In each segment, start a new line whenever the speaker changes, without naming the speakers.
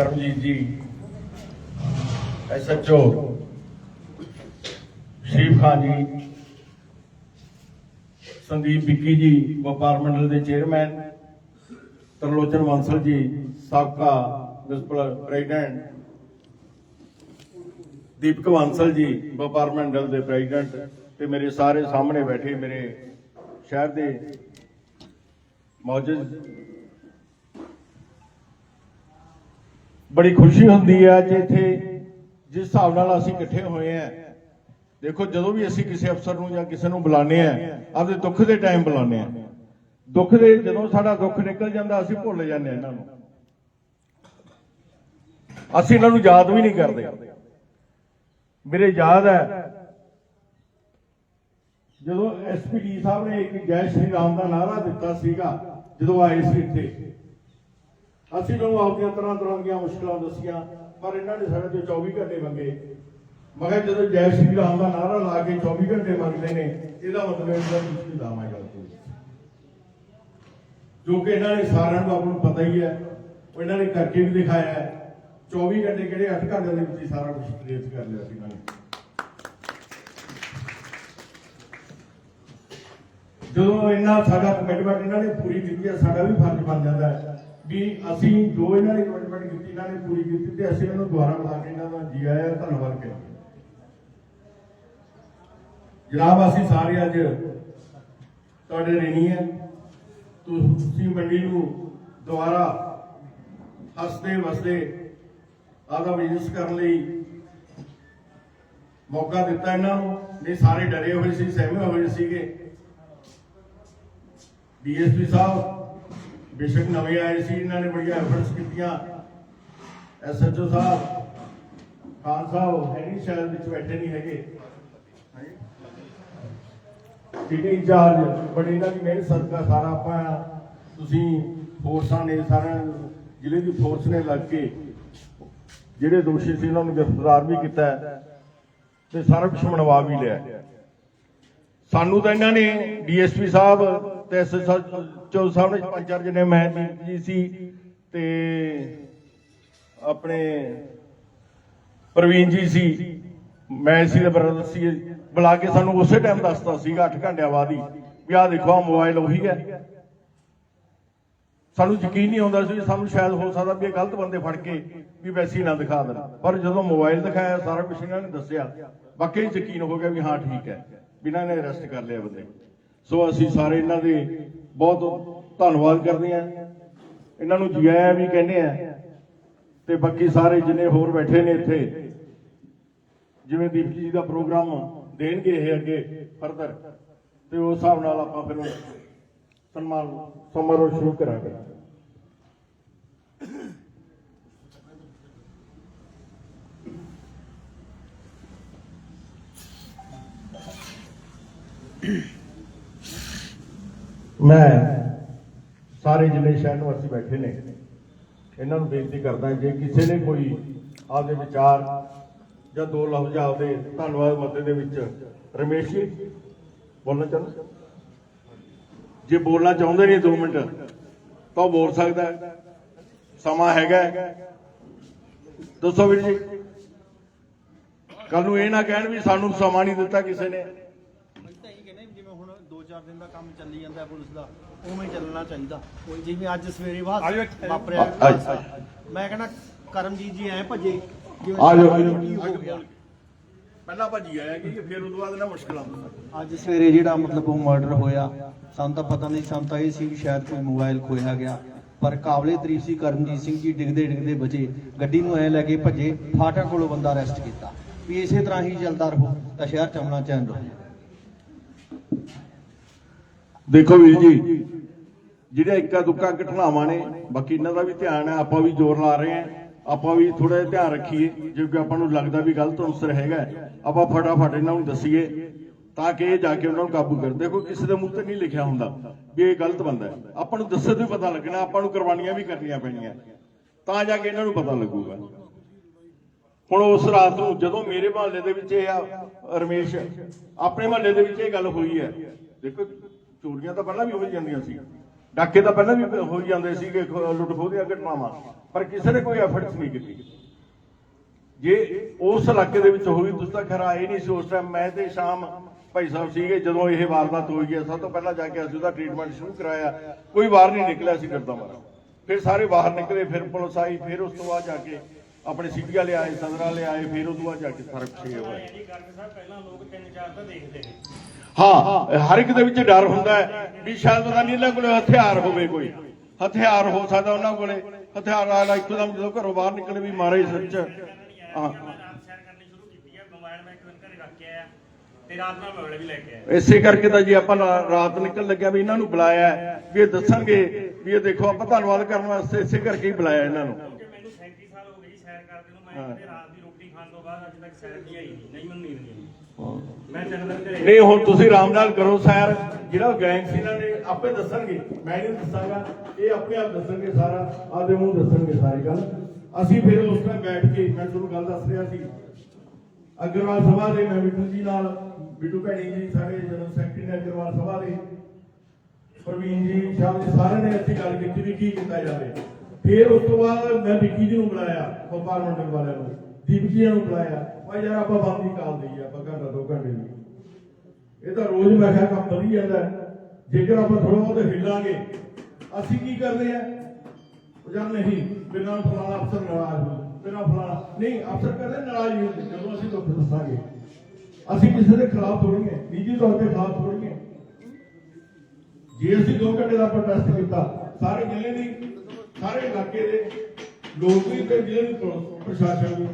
ਕਰਮਜੀਤ ਜੀ ਐਸਐਚਓ ਸ਼ਰੀਫ ਖਾਨ ਜੀ, ਸੰਦੀਪ ਵਿੱਕੀ ਜੀ, ਵਪਾਰ ਮੰਡਲ ਦੇ ਚੇਅਰਮੈਨ, ਤਰਲੋਚਨ ਬਾਂਸਲ ਜੀ, ਸਾਬਕਾ ਮਿਊਨਿਸਪਲ ਪ੍ਰੈਜ਼ੀਡੈਂਟ, ਦੀਪਕ ਬਾਂਸਲ ਜੀ, ਵਪਾਰ ਮੰਡਲ ਦੇ ਪ੍ਰੈਜ਼ੀਡੈਂਟ ਤੇ ਮੇਰੇ ਸਾਰੇ ਸਾਹਮਣੇ ਬੈਠੇ ਮੇਰੇ ਸ਼ਹਿਰ ਦੇ ਮੌਜੂਦ ਬੜੀ ਖੁਸ਼ੀ ਹੁੰਦੀ ਹੈ ਕਿ ਇੱਥੇ ਜਿਸ ਹਿਸਾਬ ਨਾਲ ਅਸੀਂ ਇਕੱਠੇ ਹੋਏ ਆ। ਦੇਖੋ, ਜਦੋਂ ਵੀ ਅਸੀਂ ਕਿਸੇ ਅਫਸਰ ਨੂੰ ਜਾਂ ਕਿਸੇ ਨੂੰ ਬੁਲਾਉਂਦੇ ਆ, ਆਪਦੇ ਦੁੱਖ ਦੇ ਟਾਈਮ ਬੁਲਾਉਂਦੇ ਆ। ਦੁੱਖ ਦੇ ਜਦੋਂ ਸਾਡਾ ਦੁੱਖ ਨਿਕਲ ਜਾਂਦਾ, ਅਸੀਂ ਭੁੱਲ ਜਾਂਦੇ ਇਹਨਾਂ ਨੂੰ। ਅਸੀਂ ਇਹਨਾਂ ਨੂੰ ਯਾਦ ਵੀ ਨਹੀਂ ਕਰਦੇ। ਮੇਰੇ ਯਾਦ ਹੈ, ਜਦੋਂ ਐਸਪੀਡੀ ਸਾਹਿਬ ਨੇ ਇੱਕ ਜੈ ਸ਼੍ਰੀ ਰਾਮ ਦਾ ਨਾਰਾ ਦਿੱਤਾ ਸੀਗਾ, ਜਦੋਂ ਆਏ ਸੀ ਇੱਥੇ ਅਸੀਂ ਤੁਹਾਨੂੰ ਆਪਦੀਆਂ ਤਰ੍ਹਾਂ ਤਰ੍ਹਾਂ ਦੀਆਂ ਮੁਸ਼ਕਲਾਂ ਦੱਸੀਆਂ, ਪਰ ਇਹਨਾਂ ਨੇ ਸਾਡੇ ਤੋਂ 24 ਘੰਟੇ ਮੰਗੇ। ਮਗਰ ਜਦੋਂ ਜੈ ਸ਼੍ਰੀ ਰਾਮ ਦਾ ਨਾਰਾ ਲਾ ਕੇ 24 ਘੰਟੇ ਮੰਗਦੇ ਨੇ, ਇਹਦਾ ਮਤਲਬ ਇਹਦਾ ਮੁਸ਼ਕਿਲ ਦਾਮਾ ਗੱਲ ਜੋ ਕਿ ਇਹਨਾਂ ਨੇ ਸਾਰਿਆਂ ਨੂੰ ਆਪ ਨੂੰ ਪਤਾ ਹੀ ਹੈ ਇਹਨਾਂ ਨੇ ਕਰਕੇ ਵੀ ਦਿਖਾਇਆ ਹੈ। 24 ਘੰਟੇ ਕਿਹੜੇ 8 ਘੰਟੇ ਦੇ ਵਿੱਚ ਸਾਰਾ ਕੁਝ ਕਲੀਅਰ ਕਰ ਲਿਆ ਸੀ ਇਹਨਾਂ ਨੇ। ਜਦੋਂ ਇਹਨਾਂ ਸਾਡਾ ਕਮਿਟਮੈਂਟ ਇਹਨਾਂ ਨੇ ਪੂਰੀ ਕੀਤੀ ਹੈ, ਸਾਡਾ ਵੀ ਫਰਜ਼ ਬਣ ਜਾਂਦਾ ਹੈ। ਵੀ ਅਸੀਂ ਜੋ ਇਹਨਾਂ ਨੇ ਕਮਿਟਮੈਂਟ ਕੀਤੀ, ਇਹਨਾਂ ਨੇ ਪੂਰੀ ਕੀਤੀ ਤੇ ਅਸੀਂ ਇਹਨਾਂ ਨੂੰ ਦੁਬਾਰਾ ਬੁਲਾ ਕੇ ਇਹਨਾਂ ਦਾ ਜੀ ਆਇਆਂ ਧੰਨਵਾਦ ਕਰੀਏ। ਜਨਾਬ, ਅਸੀਂ ਸਾਰੇ ਅੱਜ ਤੁਹਾਡੇ ਰਣੀ ਹੈ ਤੁਸੀਂ ਮੰਡੀ ਨੂੰ ਦੁਬਾਰਾ ਹੱਸਦੇ ਵਸਦੇ ਆਦਾ ਬਿਜ਼ਨਸ ਕਰਨ ਲਈ ਮੌਕਾ ਦਿੱਤਾ ਇਹਨਾਂ ਨੂੰ। ਨਹੀਂ, ਸਾਰੇ ਡਰੇ ਹੋਏ ਸੀ, ਸਹਿਮੇ ਹੋਏ ਸੀਗੇ। ਡੀਐਸਪੀ ਸਾਹਿਬ ਬੇਸ਼ੱਕ ਨਵੇਂ ਆਏ ਸੀ, ਇਹਨਾਂ ਨੇ ਬੜੀਆਂ ਐਫਰਟਸ ਕੀਤੀਆਂ। ਐਸਐਚਓ ਸਾਹਿਬ, ਖਾਨ ਸਾਹਿਬ ਹੈਨੀ ਸ਼ਹਿਰ ਵਿੱਚ ਬੈਠੇ ਨਹੀਂ ਹੈਗੇ। ਸਿਟੀ ਇੰਚਾਰਜ, ਬੜੀ ਇਹਨਾਂ ਦੀ ਮਿਹਨਤ, ਸਦਕਾ ਸਾਰਾ ਆਪਾਂ, ਤੁਸੀਂ ਫੋਰਸਾਂ ਨੇ ਸਾਰਿਆਂ ਜ਼ਿਲ੍ਹੇ ਦੀ ਫੋਰਸ ਨੇ ਲੱਗ ਕੇ ਜਿਹੜੇ ਦੋਸ਼ੀ ਸੀ, ਉਹਨਾਂ ਨੂੰ ਗ੍ਰਿਫਤਾਰ ਵੀ ਕੀਤਾ ਤੇ ਸਾਰਾ ਕੁਝ ਮਨਵਾ ਵੀ ਲਿਆ ਸਾਨੂੰ ਤਾਂ ਇਹਨਾਂ ਨੇ ਡੀਐਸਪੀ ਸਾਹਿਬ ਤੇ ਐਸਐਸਓ ਸਾਹਿਬ ਨੇ ਪੰਜ ਚਾਰ ਜਣੇ ਮੈਂ ਜੀ ਸੀ ਤੇ ਆਪਣੇ ਪ੍ਰਵੀਨ ਜੀ ਸੀ। ਮੈਂ ਸੀ ਦੇ ਬਰਦਰ ਸੀ। ਬੁਲਾ ਕੇ ਸਾਨੂੰ ਉਸੇ ਟਾਈਮ ਦੱਸਤਾ ਸੀਗਾ 8 ਘੰਟਿਆਂ ਬਾਅਦ ਹੀ ਵੀ ਆਹ ਦੇਖੋ ਆ ਮੋਬਾਈਲ ਉਹੀ ਹੈ। ਸਾਨੂੰ ਯਕੀਨ ਨਹੀਂ ਆਉਂਦਾ ਸੀ, ਸਾਨੂੰ ਸ਼ਾਇਦ ਹੋ ਸਕਦਾ ਵੀ ਇਹ ਗਲਤ ਬੰਦੇ ਫੜ ਕੇ ਵੀ ਵੈਸੇ ਨਾ ਦਿਖਾ ਦੇਣ। ਪਰ ਜਦੋਂ ਮੋਬਾਈਲ ਦਿਖਾਇਆ, ਸਾਰਾ ਕੁਝ ਇਹਨਾਂ ਨੇ ਦੱਸਿਆ। ਵਾਕਈ ਯਕੀਨ ਹੋ ਗਿਆ ਵੀ ਹਾਂ, ਠੀਕ ਹੈ। ਬਿਨਾਂ ਨੇ ਅਰੈਸਟ ਕਰ ਲਿਆ ਬੰਦੇ। ਸੋ ਅਸੀਂ ਸਾਰੇ ਇਹਨਾਂ ਦੇ ਬਹੁਤ ਧੰਨਵਾਦ ਕਰਦੇ ਹਾਂ। ਇਹਨਾਂ ਨੂੰ ਜੀ ਵੀ ਕਹਿੰਦੇ ਆ ਤੇ ਬਾਕੀ ਸਾਰੇ ਜਿੰਨੇ ਹੋਰ ਬੈਠੇ ਨੇ ਇੱਥੇ, ਜਿਵੇਂ ਦੀਪ ਜੀ ਦਾ ਪ੍ਰੋਗਰਾਮ ਦੇਣਗੇ ਇਹ ਅੱਗੇ ਫਰਦਰ ਤੇ ਉਸ ਹਿਸਾਬ ਨਾਲ ਆਪਾਂ ਫਿਰ ਸਨਮਾਨ, ਸਮਾਰੋਹ ਸ਼ੁਰੂ ਕਰਾਂਗੇ। ਮੈਂ ਸਾਰੇ ਜਿੰਨੇ ਸ਼ਹਿਰ ਨਿਵਾਸੀ ਬੈਠੇ ਨੇ, ਇਹਨਾਂ ਨੂੰ ਬੇਨਤੀ ਕਰਦਾ ਜੇ ਕਿਸੇ ਨੇ ਕੋਈ ਆਪਦੇ ਵਿਚਾਰ ਜਾਂ ਦੋ ਲਫ਼ਜ਼ ਆਪਦੇ ਧੰਨਵਾਦ ਮੱਤੇ ਦੇ ਵਿੱਚ, ਰਮੇਸ਼ ਜੀ, ਬੋਲਣਾ ਚਾਹੁੰਦੇ ਜੇ ਬੋਲਣਾ ਚਾਹੁੰਦੇ ਨੇ 2 ਮਿੰਟ, ਤਾਂ ਉਹ ਬੋਲ ਸਕਦਾ ਸਮਾਂ ਹੈਗਾ ਹੈ। ਦੱਸੋ ਵੀਰ ਜੀ ਕੱਲ ਨੂੰ ਇਹ ਨਾ ਕਹਿਣ ਵੀ ਸਾਨੂੰ ਸਮਾਂ ਨਹੀਂ ਦਿੱਤਾ ਕਿਸੇ ਨੇ।
3-4 ਦਿਨ ਦਾ ਕੰਮ ਚੱਲੀ ਜਾਂਦਾ ਪੁਲਿਸ ਦਾ ਉਵੇਂ ਹੀ ਚੱਲਣਾ ਚਾਹੀਦਾ। ਜਿਵੇਂ ਅੱਜ ਸਵੇਰੇ ਬਾਅਦ ਵਾਪਰਿਆ। ਮੈਂ ਕਹਿੰਦਾ ਕਰਮਜੀਤ ਜੀ ਐ ਭੱਜੇ ਜਿਵੇਂ ਪਰ ਕਾਬਲੇ ਤਾਰੀਫ ਸੀ। ਕਰਮਜੀਤ ਸਿੰਘ ਜੀ ਡਿੱਗਦੇ ਡਿੱਗਦੇ ਬਚੇ। ਗੱਡੀ ਨੂੰ ਐ ਲੈ ਕੇ ਭੱਜੇ ਫਾਟਾ ਕੋਲੋਂ ਬੰਦਾ ਅਰੈਸਟ ਕੀਤਾ। ਇਸੇ ਤਰ੍ਹਾਂ ਹੀ ਚੱਲਦਾ ਰਹੋ ਤਾਂ ਸ਼ਹਿਰ ਚਮਣਾ ਚੈਨ ਰਹੋ।
ਦੇਖੋ ਵੀਰ ਜੀ, ਜਿਹੜੇ ਇੱਕਾ ਦੁੱਕਾ ਘਟਨਾਵਾਂ ਨੇ, ਬਾਕੀ ਇਹਨਾਂ ਦਾ ਵੀ ਧਿਆਨ ਹੈ, ਆਪਾਂ ਵੀ ਜ਼ੋਰ ਲਾ ਰਹੇ ਹਾਂ, ਆਪਾਂ ਵੀ ਥੋੜਾ ਜਿਹਾ ਧਿਆਨ ਰੱਖੀਏ, ਜੇ ਕੋਈ ਆਪਾਂ ਨੂੰ ਲੱਗਦਾ ਵੀ ਗਲਤ ਅਨਸਰ ਹੈਗਾ, ਆਪਾਂ ਫਟਾਫਟ ਇਹਨਾਂ ਨੂੰ ਦੱਸੀਏ, ਤਾਂ ਕਿ ਇਹ ਜਾ ਕੇ ਉਹਨਾਂ ਨੂੰ ਕਾਬੂ ਕਰ ਦੇਖੋ, ਕਿਸੇ ਦੇ ਮੂੰਹ ਤੇ ਨਹੀਂ ਲਿਖਿਆ ਹੁੰਦਾ ਵੀ ਇਹ ਗਲਤ ਬੰਦਾ ਹੈ। ਆਪਾਂ ਨੂੰ ਦੱਸੇ ਤੋਂ ਹੀ ਪਤਾ ਲੱਗਣਾ, ਆਪਾਂ ਨੂੰ ਕੁਰਬਾਨੀਆਂ ਵੀ ਕਰਨੀਆਂ ਪੈਣੀਆਂ। ਤਾਂ ਜਾ ਕੇ ਇਹਨਾਂ ਨੂੰ ਪਤਾ ਲੱਗੂਗਾ। ਹੁਣ ਉਸ ਰਾਤ ਨੂੰ ਜਦੋਂ ਮੇਰੇ ਮਹੱਲੇ ਦੇ ਵਿੱਚ ਇਹ ਆ, ਰਮੇਸ਼, ਆਪਣੇ ਮਹੱਲੇ ਦੇ ਵਿੱਚ ਇਹ ਗੱਲ ਹੋਈ ਹੈ। ਦੇਖੋ ਚੋਰੀਆਂ ਤਾਂ ਪਹਿਲਾਂ ਵੀ ਹੋ ਜਾਂਦੀਆਂ ਸੀ। ਡਾਕੇ ਤਾਂ ਪਹਿਲਾਂ ਵੀ ਹੋਈ ਜਾਂਦੇ ਸੀਗੇ ਲੁੱਟ ਖੋਹ ਦੀਆਂ ਘਟਨਾਵਾਂ। ਪਰ ਕਿਸੇ ਨੇ ਕੋਈ ਐਫਰਟਸ ਨਹੀਂ ਕੀਤੀ। ਜੇ ਉਸ ਇਲਾਕੇ ਦੇ ਵਿੱਚ ਹੋਈ, ਤੁਸੀਂ ਤਾਂ ਖੈਰ ਆਏ ਨਹੀਂ ਸੀ ਉਸ ਟਾਈਮ ਮੈਂ ਤੇ ਸ਼ਾਮ ਭਾਈ ਸਾਹਿਬ ਸੀਗੇ, ਜਦੋਂ ਇਹ ਵਾਰਦਾਤ ਹੋਈ ਹੈ, ਸਭ ਤੋਂ ਪਹਿਲਾਂ ਜਾ ਕੇ ਅਸੀਂ ਉਹਦਾ ਟ੍ਰੀਟਮੈਂਟ ਸ਼ੁਰੂ ਕਰਾਇਆ। ਕੋਈ ਬਾਹਰ ਨਹੀਂ ਨਿਕਲਿਆ ਸੀ ਕਰਦਾ ਮਾਰਾ। ਫਿਰ ਸਾਰੇ ਬਾਹਰ ਨਿਕਲੇ, ਫਿਰ ਪੁਲਿਸ ਆਈ, ਫਿਰ ਉਸ ਤੋਂ ਬਾਅਦ ਜਾ ਕੇ ਆਪਣੇ ਸਿਟੀ ਲਿਆਏ ਆਏ ਲਿਆਏ ਫਿਰ ਉਸ ਤੋਂ ਬਾਅਦ ਜਾ ਕੇ ਸਾਰਾ ਕੁਝ ਹੋਇਆ।
ਜੀ ਕਰਕੇ ਸਾਹਿਬ ਪਹਿਲਾਂ ਲੋਕ ਤਿੰਨ ਚਾਰ ਤਾਂ ਦੇਖਦੇ ਨੇ।
ਹਾਂ, ਹਰ ਇੱਕ ਦੇ ਵਿੱਚ ਡਰ ਹੁੰਦਾ ਹੈ ਵੀ ਸ਼ਾਇਦ ਪਤਾ ਨਹੀਂ ਇਹਨਾਂ ਕੋਲੇ ਹਥਿਆਰ ਹੋਵੇ ਕੋਈ। ਹਥਿਆਰ ਹੋ ਸਕਦਾ ਉਹਨਾਂ ਕੋਲੇ। ਹਥਿਆਰ ਵਾਲਾ ਇੱਕਦਮ ਜਦੋਂ ਘਰੋਂ ਬਾਹਰ ਨਿਕਲੇ ਵੀ ਮਾਰੇ ਸਿਰ ਹਾਂ। ਇਸੇ ਕਰਕੇ ਤਾਂ ਜੀ ਆਪਾਂ ਰਾਤ ਨਿਕਲ ਲੱਗਿਆ ਵੀ ਇਹਨਾਂ ਨੂੰ ਬੁਲਾਇਆ ਵੀ ਇਹ ਦੱਸਣਗੇ ਵੀ ਇਹ ਦੇਖੋ ਆਪਾਂ ਧੰਨਵਾਦ ਕਰਨ ਵਾਸਤੇ ਇਸੇ ਕਰਕੇ ਹੀ ਬੁਲਾਇਆ ਇਹਨਾਂ ਨੂੰ।
ਮੈਨੂੰ 37 ਸਾਲ ਹੋ ਗਏ ਜੀ ਸੈਰ ਕਰਦੇ ਨੂੰ। ਮੈਂ ਰਾਤ ਦੀ ਰੋਟੀ ਖਾਣ ਤੋਂ ਬਾਅਦ ਅੱਜ ਤੱਕ ਸੈਰ ਨਹੀਂ ਆਈ। ਨਹੀਂ ਮੈਨੂੰ ਨੀਂਦ ਨਹੀਂ
ਨਹੀਂ, ਹੁਣ ਤੁਸੀਂ ਆਰਾਮ ਨਾਲ ਕਰੋ ਸੈਰ। ਜਿਹੜਾ ਗੈਂਗ ਸੀ ਇਹਨਾਂ ਨੇ ਆਪੇ ਦੱਸਣਗੇ। ਮੈਂ ਨਹੀਂ ਦੱਸਾਂਗਾ। ਇਹ ਆਪਣੇ ਆਪ ਦੱਸਣਗੇ ਸਾਰਾ। ਆਪਦੇ ਮੂੰਹ ਦੱਸਣਗੇ ਸਾਰੀ ਗੱਲ। ਅਸੀਂ ਫਿਰ ਉਸ ਟਾਈਮ ਬੈਠ ਕੇ, ਮੈਂ ਤੁਹਾਨੂੰ ਗੱਲ ਦੱਸ ਰਿਹਾ ਸੀ। ਅਗਰਵਾਲ ਸਭਾ ਦੇ, ਮੈਂ ਬਿੱਟੂ ਜੀ ਨਾਲ, ਬਿੱਟੂ ਭੈਣੀ ਜੀ ਸਾਡੇ ਜਨਰਲ ਸੈਕਟਰੀ ਨੇ ਅਗਰਵਾਲ ਸਭਾ ਦੇ। ਪ੍ਰਵੀਨ ਜੀ ਸ਼ਾਮ ਜੀ, ਸਾਰਿਆਂ ਨੇ ਇੱਥੇ ਗੱਲ ਕੀਤੀ ਵੀ ਕੀ ਕੀਤਾ ਜਾਵੇ। ਫਿਰ ਉਸ ਤੋਂ ਬਾਅਦ ਮੈਂ ਵਿੱਕੀ ਜੀ ਨੂੰ ਬੁਲਾਇਆ, ਵਪਾਰ ਮੰਡਲ ਵਾਲਿਆਂ ਨੂੰ ਦੀਪ ਜੀ ਨੂੰ ਬੁਲਾਇਆ। ਭਾਈ ਯਾਰ ਆਪਾਂ ਬੰਦ ਹੀ ਕਾਲ ਦਈਏ ਆਪਾਂ ਘੰਟਾ ਦੋ ਘੰਟੇ ਦੀ ਇਹ ਤਾਂ ਰੋਜ਼ ਮੈਂ ਕਿਹਾ ਕੰਮ ਵਧੀ ਜਾਂਦਾ ਜੇਕਰ ਆਪਾਂ ਥੋੜਾ ਬਹੁਤ ਹਿੱਲਾਂਗੇ, ਅਸੀਂ ਕੀ ਕਰਦੇ ਆ? ਉਹ ਜਾਂ ਨਹੀਂ ਬਿਨਾਂ ਫਲਾਣਾ ਅਫਸਰ ਨਾਰਾਜ਼ ਹੋ ਬਿਨਾਂ ਫਲਾਣਾ ਨਹੀਂ, ਅਫਸਰ ਕਹਿੰਦੇ ਨਾਰਾਜ਼ ਹੀ ਹੁੰਦੇ, ਜਦੋਂ ਅਸੀਂ ਦੁੱਖ ਦੱਸਾਂਗੇ। ਅਸੀਂ ਕਿਸੇ ਦੇ ਖਿਲਾਫ ਥੋੜੀ ਹੈ, ਨਿੱਜੀ ਤੌਰ ਤੇ ਖਿਲਾਫ ਥੋੜੀ ਹੈ। ਜੇ ਅਸੀਂ ਦੋ ਘੰਟੇ ਦਾ ਪ੍ਰੋਟੈਸਟ ਕੀਤਾ, ਸਾਰੇ ਜ਼ਿਲ੍ਹੇ ਦੀ, ਸਾਰੇ ਇਲਾਕੇ ਦੇ ਲੋਕ ਵੀ ਤੇ ਜ਼ਿਲ੍ਹੇ ਦੀ ਪ੍ਰਸ਼ਾਸਨ ਵੀ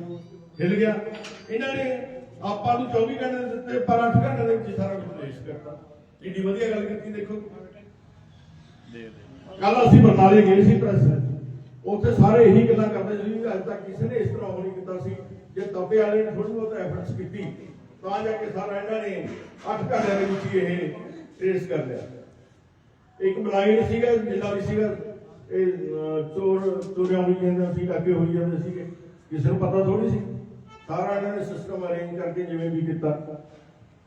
ਹਿੱਲ ਗਿਆ। ਇਹਨਾਂ ਨੇ ਆਪਾਂ ਨੂੰ 24 ਘੰਟੇ ਦਿੱਤੇ, ਪਰ 8 ਘੰਟੇ ਦੇ ਵਿੱਚ ਸਾਰਾ ਕੁਝ ਪੇਸ਼ ਕਰਤਾ। ਏਡੀ ਵਧੀਆ ਗੱਲ ਕੀਤੀ, ਦੇਖੋ। ਕੱਲ ਅਸੀਂ ਬਰਨਾਲੇ ਗਏ ਸੀ ਪ੍ਰੈਸ ਉੱਥੇ ਸਾਰੇ ਇਹੀ ਗੱਲਾਂ ਕਰਦੇ ਸੀ ਅੱਜ ਤੱਕ ਕਿਸੇ ਨੇ ਇਸ ਤਰ੍ਹਾਂ ਉਹ ਨਹੀਂ ਕੀਤਾ ਸੀ। ਜੇ ਤਪੇ ਵਾਲੇ ਨੇ ਥੋੜੀ ਬਹੁਤ ਐਫਰਟਸ ਕੀਤੀ, ਤਾਂ ਜਾ ਕੇ ਸਾਰਾ ਇਹਨਾਂ ਨੇ 8 ਘੰਟਿਆਂ ਦੇ ਵਿੱਚ ਇਹ ਟ੍ਰੇਸ ਕਰ ਲਿਆ। ਇੱਕ ਬਲਾਈਂਡ ਸੀਗਾ ਜਿੰਦਾ ਵੀ ਸੀਗਾ, ਇਹ ਚੋਰ, ਚੋਰੀਆਂ ਨੂੰ ਕਹਿੰਦੇ ਸੀ ਅੱਗੇ ਹੋਈ ਜਾਂਦੇ ਸੀਗੇ। ਕਿਸੇ ਨੂੰ ਪਤਾ ਥੋੜੀ ਸੀ। ਸਾਰਾ ਇਹਨਾਂ ਨੇ ਸਿਸਟਮ ਅਰੇਂਜ ਕਰਕੇ ਜਿਵੇਂ ਵੀ ਕੀਤਾ।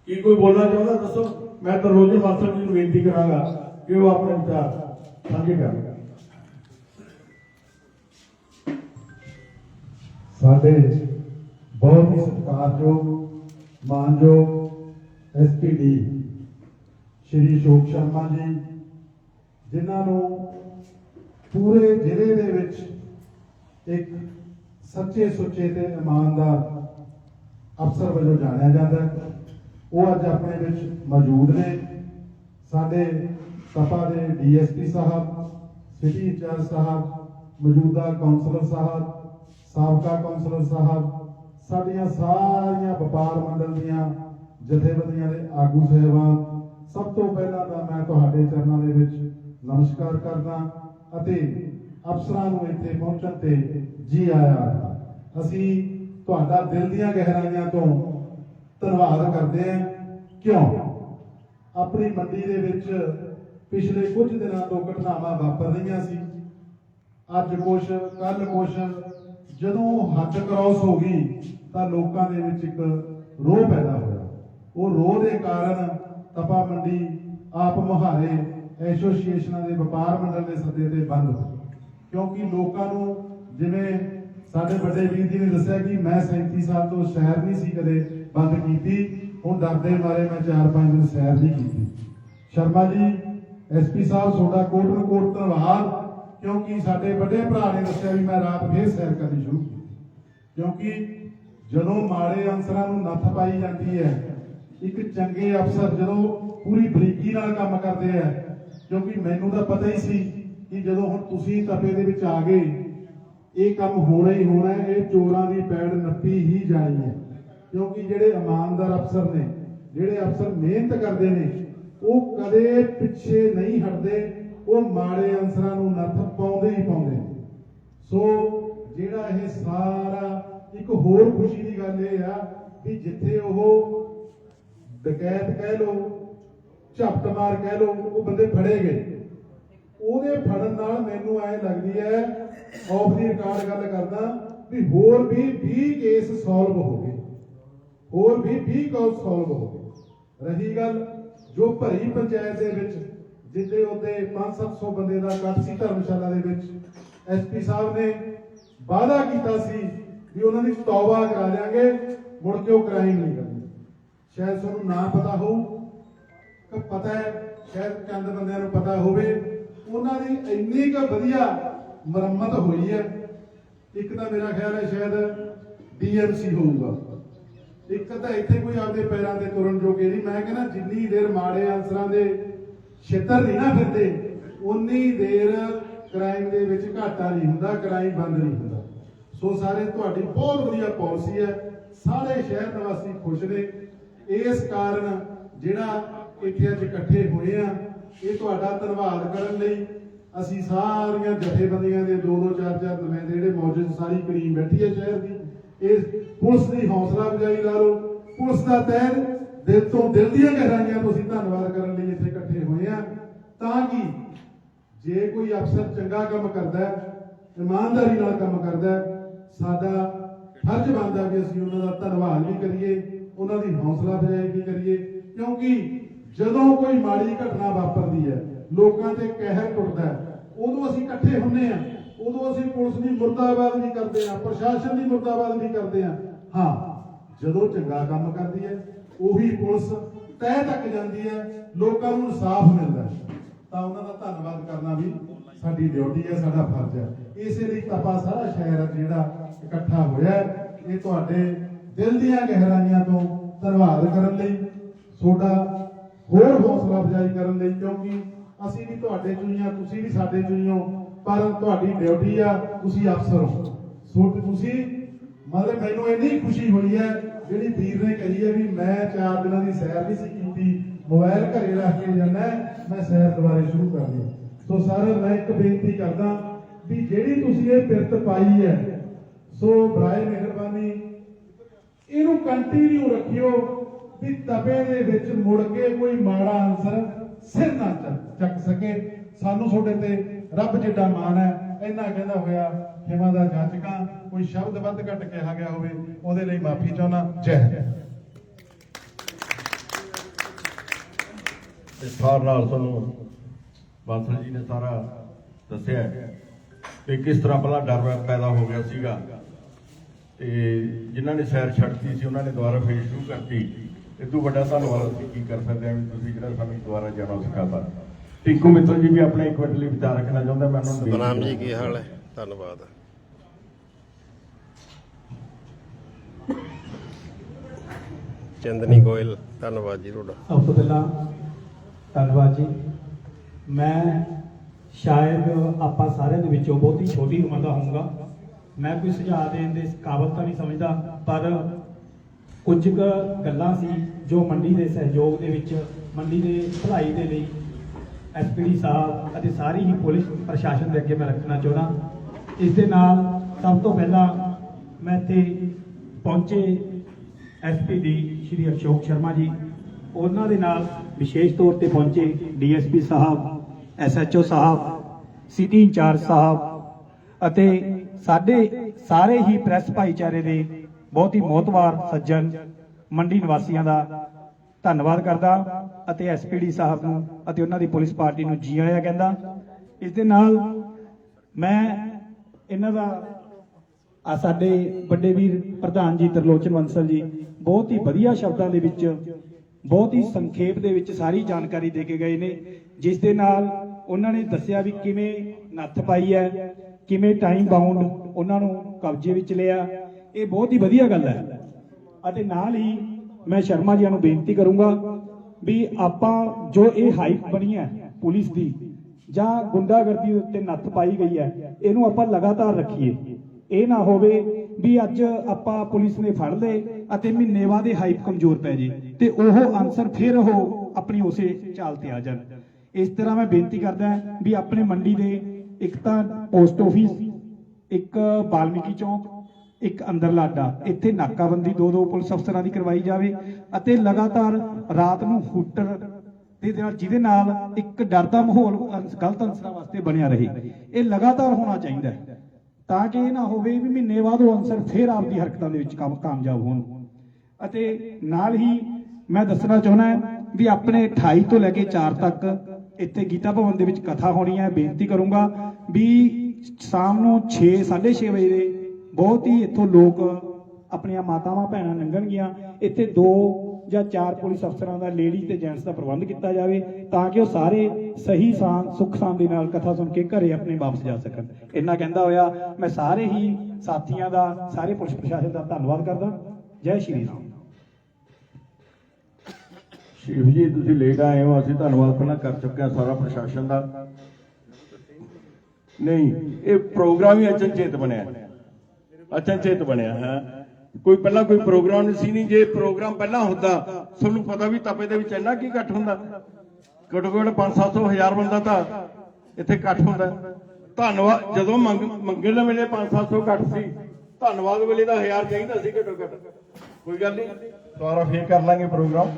ਕੀ ਕੋਈ ਬੋਲਣਾ ਚਾਹੁੰਦਾ ਦੱਸੋ? ਮੈਂ ਤਾਂ ਰੋਜ਼ੇ ਮਾਸਟਰ ਜੀ ਨੂੰ ਬੇਨਤੀ ਕਰਾਂਗਾ ਕਿ ਉਹ ਆਪਣੇ ਵਿਚਾਰ ਸਾਂਝੇ ਕਰਨ।
ਸਾਡੇ ਬਹੁਤ ਹੀ ਸਤਿਕਾਰਯੋਗ, ਮਾਨਯੋਗ ਐਸਪੀਡੀ ਸ਼੍ਰੀ ਸ਼ੋਕ ਸ਼ਰਮਾ ਜੀ, ਜਿਨ੍ਹਾਂ ਨੂੰ ਪੂਰੇ ਜ਼ਿਲ੍ਹੇ ਦੇ ਵਿੱਚ ਇੱਕ ਸੱਚੇ ਸੁੱਚੇ ਤੇ ਇਮਾਨਦਾਰ ਅਫਸਰ ਵਜੋਂ ਜਾਣਿਆ ਜਾਂਦਾ ਹੈ। ਉਹ ਅੱਜ ਆਪਣੇ ਵਿੱਚ ਮੌਜੂਦ ਨੇ। ਸਾਡੇ ਸਪਾ ਦੇ ਡੀਐਸਪੀ ਸਾਹਿਬ, ਸਿਟੀ ਇੰਚਾਰਜ ਸਾਹਿਬ, ਮੌਜੂਦਾ ਕਾਉਂਸਲਰ ਸਾਹਿਬ, ਸਾਬਕਾ ਕਾਉਂਸਲਰ ਸਾਹਿਬ, ਸਾਡੀਆਂ ਸਾਰੀਆਂ ਵਪਾਰ ਮੰਡਲ ਦੀਆਂ ਜਥੇਬੰਦੀਆਂ ਦੇ ਆਗੂ ਸਹਿਬਾਨ, ਸਭ ਤੋਂ ਪਹਿਲਾਂ ਤਾਂ ਮੈਂ ਤੁਹਾਡੇ ਚਰਨਾਂ ਦੇ ਵਿੱਚ ਨਮਸਕਾਰ ਕਰਦਾ ਅਤੇ ਅਫਸਰਾਂ ਨੂੰ ਇੱਥੇ ਪਹੁੰਚਣ ਤੇ ਜੀ ਆਇਆ ਅਸੀਂ ਤੁਹਾਡਾ ਦਿਲ ਦੀਆਂ ਗਹਿਰਾਈਆਂ ਤੋਂ ਧੰਨਵਾਦ ਕਰਦੇ ਹਾਂ। ਕਿਉਂ? ਆਪਣੀ ਮੰਡੀ ਦੇ ਵਿੱਚ ਪਿਛਲੇ ਕੁਝ ਦਿਨਾਂ ਤੋਂ ਘਟਨਾਵਾਂ ਵਾਪਰ ਰਹੀਆਂ ਸੀ। ਅੱਜ ਕੁਛ ਕੱਲ ਕੁਛ, ਜਦੋਂ ਹੱਦ ਕ੍ਰਾਸ ਹੋ ਗਈ, ਤਾਂ ਲੋਕਾਂ ਦੇ ਵਿੱਚ ਇੱਕ ਰੋਹ ਪੈਦਾ ਹੋਇਆ। ਉਹ ਰੋਹ ਦੇ ਕਾਰਨ ਤਪਾ ਮੰਡੀ ਆਪ ਮੁਹਾਰੇ ਐਸੋਸੀਏਸ਼ਨਾਂ ਦੇ ਵਪਾਰ ਮੰਡਲ ਦੇ ਸੱਦੇ ਤੇ ਬੰਦ ਹੋਈ ਕਿਉਂਕਿ ਲੋਕਾਂ ਨੂੰ ਜਿਵੇਂ ਸਾਡੇ ਵੱਡੇ ਵੀਰ ਜੀ ਨੇ ਦੱਸਿਆ ਕਿ ਮੈਂ 37 ਸਾਲ ਤੋਂ ਸੈਰ ਨਹੀਂ ਸੀ ਕਦੇ ਬੰਦ ਕੀਤੀ, ਹੁਣ ਡਰਦੇ ਮਾਰੇ ਮੈਂ 4-5 ਦਿਨ ਸੈਰ ਨਹੀਂ ਕੀਤੀ। ਸ਼ਰਮਾ ਜੀ ਐਸਪੀ ਸਾਹਿਬ, ਤੁਹਾਡਾ ਕੋਟ ਨੂੰ ਕੋਟ ਧੰਨਵਾਦ, ਕਿਉਂਕਿ ਸਾਡੇ ਵੱਡੇ ਭਰਾ ਨੇ ਦੱਸਿਆ ਵੀ ਮੈਂ ਰਾਤ ਫੇਰ ਸੈਰ ਕਰਨੀ ਸ਼ੁਰੂ ਕੀਤੀ। ਕਿਉਂਕਿ ਜਦੋਂ ਮਾੜੇ ਅਨਸਰਾਂ ਨੂੰ ਨੱਥ ਪਾਈ ਜਾਂਦੀ ਹੈ, ਇੱਕ ਚੰਗੇ ਅਫਸਰ ਜਦੋਂ ਪੂਰੀ ਬਰੀਕੀ ਨਾਲ ਕੰਮ ਕਰਦੇ ਆ, ਕਿਉਂਕਿ ਮੈਨੂੰ ਤਾਂ ਪਤਾ ਹੀ ਸੀ ਕਿ ਜਦੋਂ ਹੁਣ ਤੁਸੀਂ ਤਪੇ ਦੇ ਵਿੱਚ ਆ ਗਏ, ਇਹ ਕੰਮ ਹੋਣਾ ਹੀ ਹੋਣਾ ਹੈ, ਇਹ ਚੋਰਾਂ ਦੀ ਪੈੜ ਨੱਪੀ ਹੀ ਜਾਣੀ ਹੈ। ਕਿਉਂਕਿ ਜਿਹੜੇ ਇਮਾਨਦਾਰ ਅਫਸਰ ਨੇ, ਜਿਹੜੇ ਅਫਸਰ ਮਿਹਨਤ ਕਰਦੇ ਨੇ, ਉਹ ਕਦੇ ਪਿੱਛੇ ਨਹੀਂ ਹਟਦੇ, ਉਹ ਮਾੜੇ ਅਨਸਰਾਂ ਨੂੰ ਨੱਥ ਪਾਉਂਦੇ ਹੀ ਪਾਉਂਦੇ ਸੋ ਜਿਹੜਾ ਇਹ ਸਾਰਾ ਇੱਕ ਹੋਰ ਖੁਸ਼ੀ ਦੀ ਗੱਲ ਇਹ ਆ ਕਿ ਜਿੱਥੇ ਉਹ ਡਕੈਤ ਕਹਿ ਲੋ ਝਪਟ ਮਾਰ ਕਹਿ ਲੋ ਉਹ ਬੰਦੇ ਫੜੇ ਗਏ। ਉਹਦੇ ਫੜਨ ਨਾਲ ਮੈਨੂੰ ਐ ਲੱਗਦੀ ਹੈ ਆਫ ਦੀ ਰਿਕਾਰਡ ਗੱਲ ਕਰਦਾ, ਵੀ ਹੋਰ ਵੀ 20 ਕੇਸ ਸੋਲਵ ਹੋ ਗਏ। ਹੋਰ ਵੀ 20 ਕੇਸ ਸੋਲਵ ਹੋ ਗਏ। ਰਹੀ ਗੱਲ ਜੋ ਭਰੀ ਪੰਚਾਇਤ ਦੇ ਵਿੱਚ, ਜਿੱਦੇ ਉੱਤੇ 5-700 ਬੰਦੇ ਦਾ ਇਕੱਠ ਸੀ ਧਰਮਸ਼ਾਲਾ ਦੇ ਵਿੱਚ ਐਸਪੀ ਸਾਹਿਬ ਨੇ ਵਾਅਦਾ ਕੀਤਾ ਸੀ ਵੀ ਉਹਨਾਂ ਦੀ ਤੌਬਾ ਕਰਾ ਦਿਆਂਗੇ, ਮੁੜ ਕੇ ਉਹ ਕ੍ਰਾਈਮ ਨਹੀਂ ਕਰਨਗੇ। ਸ਼ਾਇਦ ਤੁਹਾਨੂੰ ਨਾ ਪਤਾ ਹੋਊ ਕਿ ਪਤਾ ਹੈ, ਸ਼ਾਇਦ ਚੰਦ ਬੰਦਿਆਂ ਨੂੰ ਪਤਾ ਹੋਵੇ ਉਹਨਾਂ ਦੀ ਇੰਨੀ ਕੁ ਵਧੀਆ ਮੁਰੰਮਤ ਹੋਈ ਹੈ। ਇੱਕ ਤਾਂ ਮੇਰਾ ਖਿਆਲ ਹੈ ਸ਼ਾਇਦ ਡੀਐਮਸੀ ਹੋਊਗਾ। ਇੱਕ ਤਾਂ ਇੱਥੇ ਕੋਈ ਆਪਦੇ ਪੈਰਾਂ ਤੇ ਤੁਰਨ ਜੋਗੇ ਨਹੀਂ। ਮੈਂ ਕਹਿੰਦਾ ਜਿੰਨੀ ਦੇਰ ਮਾੜੇ ਅਨਸਰਾਂ ਦੇ ਛੇਤਰ ਨਹੀਂ ਨਾ ਫਿਰਦੇ, ਉਨੀ ਦੇਰ ਕ੍ਰਾਈਮ ਦੇ ਵਿੱਚ ਘਾਟਾ ਨਹੀਂ ਹੁੰਦਾ ਕ੍ਰਾਈਮ ਬੰਦ ਨਹੀਂ ਹੁੰਦਾ। ਸੋ ਸਾਰੇ ਤੁਹਾਡੀ ਬਹੁਤ ਵਧੀਆ ਪਾਲਿਸੀ ਹੈ। ਸਾਰੇ ਸ਼ਹਿਰ ਨਿਵਾਸੀ ਖੁਸ਼ ਨੇ। ਇਸ ਕਾਰਨ ਜਿਹੜਾ ਇੱਥੇ ਅੱਜ ਇਕੱਠੇ ਹੋਏ ਆ ਇਹ ਤੁਹਾਡਾ ਧੰਨਵਾਦ ਕਰਨ ਲਈ ਅਸੀਂ ਸਾਰੀਆਂ ਜਥੇਬੰਦੀਆਂ ਦੇ ਦੋ ਦੋ ਚਾਰ ਚਾਰ ਨੁਮਾਇੰਦੇ ਜਿਹੜੇ ਮੌਜੂਦ ਸਾਰੀ ਕਰੀਮ ਬੈਠੀ ਹੈ ਸ਼ਹਿਰ ਦੀ। ਇਹ ਪੁਲਿਸ ਦੀ ਹੌਸਲਾ ਅਫਜ਼ਾਈ ਲਾ ਲਓ। ਪੁਲਿਸ ਦਾ ਤਹਿ ਦਿਲ ਤੋਂ ਦਿਲ ਦੀਆਂ ਗਹਿਰਾਈਆਂ ਤੋਂ ਧੰਨਵਾਦ ਕਰਨ ਲਈ ਇੱਥੇ ਇਕੱਠੇ ਹੋਏ ਆ ਤਾਂ ਕਿ ਜੇ ਕੋਈ ਅਫਸਰ ਚੰਗਾ ਕੰਮ ਕਰਦਾ ਹੈ, ਇਮਾਨਦਾਰੀ ਨਾਲ ਕੰਮ ਕਰਦਾ ਹੈ, ਸਾਡਾ ਫਰਜ਼ ਬਣਦਾ ਵੀ ਅਸੀਂ ਉਹਨਾਂ ਦਾ ਧੰਨਵਾਦ ਵੀ ਕਰੀਏ, ਉਹਨਾਂ ਦੀ ਹੌਸਲਾ ਅਫਜ਼ਾਈ ਵੀ ਕਰੀਏ। ਕਿਉਂਕਿ ਜਦੋਂ ਕੋਈ ਮਾੜੀ ਘਟਨਾ ਵਾਪਰਦੀ ਹੈ, ਲੋਕਾਂ ਤੇ ਕਹਿਰ ਟੁੱਟਦਾ ਹੈ। ਉਦੋਂ ਅਸੀਂ ਇਕੱਠੇ ਹੁੰਨੇ ਆ ਉਦੋਂ ਅਸੀਂ ਪੁਲਿਸ ਦੀ ਮੁਰਦਾਬਾਦ ਵੀ ਕਰਦੇ ਆ ਪ੍ਰਸ਼ਾਸਨ ਦੀ ਮੁਰਦਾਬਾਦ ਵੀ ਕਰਦੇ ਆ ਹਾਂ, ਜਦੋਂ ਚੰਗਾ ਕੰਮ ਕਰਦੀ ਹੈ, ਉਹੀ ਪੁਲਿਸ ਤਹਿ ਤੱਕ ਜਾਂਦੀ ਹੈ, ਲੋਕਾਂ ਨੂੰ ਇਨਸਾਫ ਮਿਲਦਾ ਤਾਂ ਉਹਨਾਂ ਦਾ ਧੰਨਵਾਦ ਕਰਨਾ ਵੀ ਸਾਡੀ ਡਿਊਟੀ ਹੈ, ਸਾਡਾ ਫਰਜ਼ ਹੈ। ਇਸੇ ਲਈ ਤਪਾ ਸਾਰਾ ਸ਼ਹਿਰ ਜਿਹੜਾ ਇਕੱਠਾ ਹੋਇਆ ਇਹ ਤੁਹਾਡੇ ਦਿਲ ਦੀਆਂ ਗਹਿਰਾਈਆਂ ਤੋਂ ਧੰਨਵਾਦ ਕਰਨ ਲਈ ਤੁਹਾਡਾ ਹੋਰ ਹੌਸਲਾ ਅਫਜ਼ਾਈ ਕਰਨ ਲਈ, ਕਿਉਂਕਿ ਅਸੀਂ ਵੀ ਤੁਹਾਡੇ ਚੋਂ ਤੁਸੀਂ ਵੀ ਸਾਡੇ ਚੋਂ ਪਰ ਤੁਹਾਡੀ ਡਿਊਟੀ ਆ, ਤੁਸੀਂ ਅਫਸਰ ਹੋ। ਸੋ ਤੁਸੀਂ, ਮਤਲਬ ਮੈਨੂੰ ਇੰਨੀ ਖੁਸ਼ੀ ਹੋਈ ਹੈ, ਜਿਹੜੀ ਵੀਰ ਨੇ ਕਹੀ ਹੈ ਵੀ ਮੈਂ ਚਾਰ ਦਿਨਾਂ ਦੀ ਸੈਰ ਨਹੀਂ ਸੀ ਕੀਤੀ, ਮੋਬਾਈਲ ਘਰੇ ਰੱਖ ਕੇ ਜਾਂਦਾ ਮੈਂ ਸੈਰ ਦੁਬਾਰੇ ਸ਼ੁਰੂ ਕਰ ਲਈ ਸੋ ਸਰ, ਮੈਂ ਇੱਕ ਬੇਨਤੀ ਕਰਦਾ ਵੀ ਜਿਹੜੀ ਤੁਸੀਂ ਇਹ ਪਿਰਤ ਪਾਈ ਹੈ, ਸੋ ਬਰਾਏ ਮਿਹਰਬਾਨੀ, ਇਹਨੂੰ ਕੰਟੀਨਿਊ ਰੱਖਿਓ ਵੀ ਤਪੇ ਦੇ ਵਿੱਚ ਮੁੜ ਕੇ ਕੋਈ ਮਾੜਾ ਆਨਸਰ ਸਿਰ ਨਾ ਚੱਕ- ਸਕੇ। ਸਾਨੂੰ ਤੁਹਾਡੇ ਤੇ ਰੱਬ ਜਿੱਡਾ ਮਾਣ ਹੈ। ਇੰਨਾ ਕਹਿੰਦਾ ਹੋਇਆ ਖਿਮਾ ਦਾ ਜਾਚਕਾਂ, ਕੋਈ ਸ਼ਬਦ ਵੱਧ ਘੱਟ ਕਿਹਾ ਗਿਆ ਹੋਵੇ, ਉਹਦੇ ਲਈ ਮਾਫੀ ਚਾਹੁੰਦਾ। ਜੈ ਹਿੰਦ।
ਸਾਰ ਨਾਲ ਤੁਹਾਨੂੰ ਬਾਦਲ ਜੀ ਨੇ ਸਾਰਾ ਦੱਸਿਆ ਹੈ ਕਿ ਕਿਸ ਤਰ੍ਹਾਂ ਪਹਿਲਾਂ ਡਰ ਪੈਦਾ ਹੋ ਗਿਆ ਸੀਗਾ। ਤੇ ਜਿਨ੍ਹਾਂ ਨੇ ਸੈਰ ਛੱਡਤੀ ਸੀ, ਉਹਨਾਂ ਨੇ ਦੁਬਾਰਾ ਫੇਰ ਸ਼ੁਰੂ ਕਰਤੀ। ਤੋਂ ਵੱਡਾ ਧੰਨਵਾਦ ਅਸੀਂ ਕੀ ਕਰ ਸਕਦੇ ਹਾਂ ਵੀ ਤੁਸੀਂ ਜਿਹੜਾ ਸਾਨੂੰ ਦੁਬਾਰਾ ਜਾਣਾ ਸਿਖਾਤਾ। ਟਿੰਕੂ ਮਿੱਤਲ ਜੀ ਵੀ ਆਪਣੇ ਇੱਕ ਮਿੰਟ ਲਈ ਵਿਚਾਰ ਰੱਖਣਾ ਚਾਹੁੰਦਾ ਮੈਂ ਉਹਨਾਂ ਨੂੰ
ਸਤਨਾਮ ਜੀ। ਕੀ ਹਾਲ ਹੈ? ਧੰਨਵਾਦ। ਚੰਦਨੀ ਗੋਇਲ ਧੰਨਵਾਦ ਜੀ ਤੁਹਾਡਾ।
ਸਭ ਤੋਂ ਪਹਿਲਾਂ ਧੰਨਵਾਦ ਜੀ। ਮੈਂ ਸ਼ਾਇਦ ਆਪਾਂ ਸਾਰਿਆਂ ਦੇ ਵਿੱਚੋਂ ਬਹੁਤੀ ਛੋਟੀ ਉਮਰ ਦਾ ਹੋਊਗਾ। ਮੈਂ ਕੋਈ ਸੁਝਾਅ ਦੇਣ ਦੇ ਕਾਬਲ ਤਾਂ ਨਹੀਂ ਸਮਝਦਾ ਪਰ ਕੁਝ ਕੁ ਗੱਲਾਂ ਸੀ ਜੋ ਮੰਡੀ ਦੇ ਸਹਿਯੋਗ ਦੇ ਵਿੱਚ, ਮੰਡੀ ਦੇ ਭਲਾਈ ਦੇ ਲਈ ਐਸਪੀਡੀ ਸਾਹਿਬ ਅਤੇ ਸਾਰੀ ਹੀ ਪੁਲਿਸ ਪ੍ਰਸ਼ਾਸਨ ਦੇ ਅੱਗੇ ਮੈਂ ਰੱਖਣਾ ਚਾਹੁੰਦਾ। ਇਸ ਦੇ ਨਾਲ ਸਭ ਤੋਂ ਪਹਿਲਾਂ ਮੈਂ ਇੱਥੇ ਪਹੁੰਚੇ ਐਸਪੀਡੀ ਸ਼੍ਰੀ ਅਸ਼ੋਕ ਸ਼ਰਮਾ ਜੀ। ਉਹਨਾਂ ਦੇ ਨਾਲ ਵਿਸ਼ੇਸ਼ ਤੌਰ ਤੇ ਪਹੁੰਚੇ ਡੀਐਸਪੀ ਸਾਹਿਬ ਐਸਐਚਓ ਸਾਹਿਬ, ਸਿਟੀ ਇੰਚਾਰਜ ਸਾਹਿਬ ਅਤੇ ਸਾਡੇ ਸਾਰੇ ਹੀ ਪ੍ਰੈਸ ਭਾਈਚਾਰੇ ਦੇ ਬਹੁਤ ਹੀ ਮੋਹਤਵਾਰ ਸੱਜਣ ਮੰਡੀ ਨਿਵਾਸੀਆਂ ਦਾ ਧੰਨਵਾਦ ਕਰਦਾ ਅਤੇ ਐਸਪੀਡੀ ਸਾਹਿਬ ਨੂੰ ਅਤੇ ਉਹਨਾਂ ਦੀ ਪੁਲਿਸ ਪਾਰਟੀ ਨੂੰ ਜੀ ਆਇਆਂ ਕਹਿੰਦਾ। ਇਸ ਦੇ ਨਾਲ ਮੈਂ ਇਹਨਾਂ ਦਾ ਆ ਸਾਡੇ ਵੱਡੇ ਵੀਰ ਪ੍ਰਧਾਨ ਜੀ ਤਰਲੋਚਨ ਬੰਸਲ ਜੀ, ਬਹੁਤ ਹੀ ਵਧੀਆ ਸ਼ਬਦਾਂ ਦੇ ਵਿੱਚ, ਬਹੁਤ ਹੀ ਸੰਖੇਪ ਦੇ ਵਿੱਚ ਸਾਰੀ ਜਾਣਕਾਰੀ ਦੇ ਕੇ ਗਏ ਨੇ, ਜਿਸ ਦੇ ਨਾਲ ਉਹਨਾਂ ਨੇ ਦੱਸਿਆ ਵੀ ਕਿਵੇਂ ਨੱਥ ਪਾਈ ਹੈ, ਕਿਵੇਂ ਟਾਈਮ ਬਾਉਂਡ ਉਹਨਾਂ ਨੂੰ ਕਬਜ਼ੇ ਵਿੱਚ ਲਿਆ ਇਹ ਬਹੁਤ ਹੀ ਵਧੀਆ ਗੱਲ ਹੈ। ਅਤੇ ਨਾਲ ਹੀ ਮੈਂ ਸ਼ਰਮਾ ਜੀ ਨੂੰ ਬੇਨਤੀ ਕਰੂੰਗਾ ਵੀ ਆਪਾਂ ਜੋ ਇਹ ਹਾਈਪ ਬਣੀ ਹੈ ਪੁਲਿਸ ਦੀ ਜਾਂ ਗੁੰਡਾਗਰਦੀ ਉੱਤੇ ਨੱਥ ਪਾਈ ਗਈ ਹੈ, ਇਹਨੂੰ ਆਪਾਂ ਲਗਾਤਾਰ ਰੱਖੀਏ। ਇਹ ਨਾ ਹੋਵੇ ਵੀ ਅੱਜ ਆਪਾਂ ਪੁਲਿਸ ਨੇ ਫੜ ਲਏ ਅਤੇ ਮਹੀਨੇ ਬਾਅਦ ਇਹ ਹਾਈਪ ਕਮਜ਼ੋਰ ਪੈ ਜੇ ਤੇ ਉਹ ਆਨਸਰ ਫਿਰ ਉਹ ਆਪਣੀ ਉਸੇ ਚਾਲ ਤੇ ਆ ਜਾਣ। ਇਸ ਤਰ੍ਹਾਂ ਮੈਂ ਬੇਨਤੀ ਕਰਦਾ ਵੀ ਆਪਣੇ ਮੰਡੀ ਦੇ ਇੱਕ ਤਾਂ ਪੋਸਟ ਆਫਿਸ ਇੱਕ ਬਾਲਮੀਕੀ ਚੌਂਕ ਇੱਕ ਅੰਦਰਲਾ ਅੱਡਾ ਇੱਥੇ ਨਾਕਾਬੰਦੀ ਦੋ ਦੋ ਪੁਲਿਸ ਅਫਸਰਾਂ ਦੀ ਕਰਵਾਈ ਜਾਵੇ ਅਤੇ ਲਗਾਤਾਰ ਰਾਤ ਨੂੰ ਹੂਟਰ ਦੇ ਨਾਲ, ਜਿਹਦੇ ਨਾਲ ਇੱਕ ਡਰ ਦਾ ਮਾਹੌਲ ਗਲਤ ਅੰਸਰਾਂ ਵਾਸਤੇ ਬਣਿਆ ਰਹੇ। ਇਹ ਲਗਾਤਾਰ ਹੋਣਾ ਚਾਹੀਦਾ ਹੈ ਤਾਂ ਕਿ ਇਹ ਨਾ ਹੋਵੇ ਵੀ ਮਹੀਨੇ ਬਾਅਦ ਉਹ ਅੰਸਰ ਫੇਰ ਆਪਦੀ ਹਰਕਤਾਂ ਦੇ ਵਿੱਚ ਕੰਮ, ਕਾਮਯਾਬ ਹੋਣ। ਅਤੇ ਨਾਲ ਹੀ ਮੈਂ ਦੱਸਣਾ ਚਾਹੁੰਦਾ ਵੀ ਆਪਣੇ 28 ਤੋਂ ਲੈ ਕੇ 4 ਤੱਕ ਇੱਥੇ ਗੀਤਾ ਭਵਨ ਦੇ ਵਿੱਚ ਕਥਾ ਹੋਣੀ ਹੈ। ਬੇਨਤੀ ਕਰੂੰਗਾ ਵੀ ਸ਼ਾਮ ਨੂੰ 6 6:30 ਵਜੇ ਦੇ ਬਹੁਤ ਹੀ ਇੱਥੋਂ ਲੋਕ ਆਪਣੀਆਂ ਮਾਤਾਵਾਂ ਭੈਣਾਂ ਲੰਘਣਗੀਆਂ ਇੱਥੇ ਦੋ ਜਾਂ ਚਾਰ ਪੁਲਿਸ ਅਫਸਰਾਂ ਦਾ ਲੇਡੀਜ਼ ਤੇ ਜੈਂਟਸ ਦਾ ਪ੍ਰਬੰਧ ਕੀਤਾ ਜਾਵੇ ਤਾਂ ਕਿ ਉਹ ਸਾਰੇ ਸਹੀ ਸਾਂ ਸੁੱਖ ਸਾਂ ਦੇ ਨਾਲ ਕਥਾ ਸੁਣ ਕੇ ਘਰੇ ਆਪਣੇ ਵਾਪਸ ਜਾ ਸਕਣ। ਇੰਨਾ ਕਹਿੰਦਾ ਹੋਇਆ, ਮੈਂ ਸਾਰੇ ਹੀ ਸਾਥੀਆਂ ਦਾ, ਸਾਰੇ ਪੁਲਿਸ ਪ੍ਰਸ਼ਾਸਨ ਦਾ ਧੰਨਵਾਦ ਕਰਦਾ। ਜੈ ਸ਼੍ਰੀ ਰਾਮ।
ਸ਼ਿਵ ਜੀ, ਤੁਸੀਂ ਲੇਟ ਆਏ ਹੋ, ਅਸੀਂ ਧੰਨਵਾਦ ਪਹਿਲਾਂ ਕਰ ਚੁੱਕੇ ਹਾਂ ਸਾਰਾ ਪ੍ਰਸ਼ਾਸਨ ਦਾ। ਨਹੀਂ, ਇਹ ਪ੍ਰੋਗਰਾਮ ਹੀ ਅਚਨਚੇਤ ਬਣਿਆ। ਅਚਨਚੇਤ ਬਣਿਆ, ਹੈ। ਕੋਈ ਪਹਿਲਾਂ ਕੋਈ ਪ੍ਰੋਗਰਾਮ ਨਹੀਂ ਸੀ ਨਹੀਂ ਜੇ ਪ੍ਰੋਗਰਾਮ ਪਹਿਲਾਂ ਹੁੰਦਾ, ਤੁਹਾਨੂੰ ਪਤਾ ਵੀ ਤਪੇ ਦੇ ਵਿੱਚ ਇੰਨਾ ਕੀ ਇਕੱਠ ਹੁੰਦਾ। ਘੱਟੋ ਘੱਟ 5-700 ਹਜ਼ਾਰ ਬੰਦਾ ਤਾਂ ਇੱਥੇ ਇਕੱਠ ਹੁੰਦਾ। ਧੰਨਵਾਦ, ਜਦੋਂ ਮੰਗ ਮੰਗਣ ਵੇਲੇ 5-700 ਇਕੱਠ ਸੀ, ਧੰਨਵਾਦ ਵੇਲੇ ਦਾ ਹਜ਼ਾਰ ਚਾਹੀਦਾ ਸੀ ਘੱਟੋ ਘੱਟ। ਕੋਈ ਗੱਲ ਨਹੀਂ ਦੁਬਾਰਾ ਫੇਰ ਕਰ ਲਾਂਗੇ ਪ੍ਰੋਗਰਾਮ।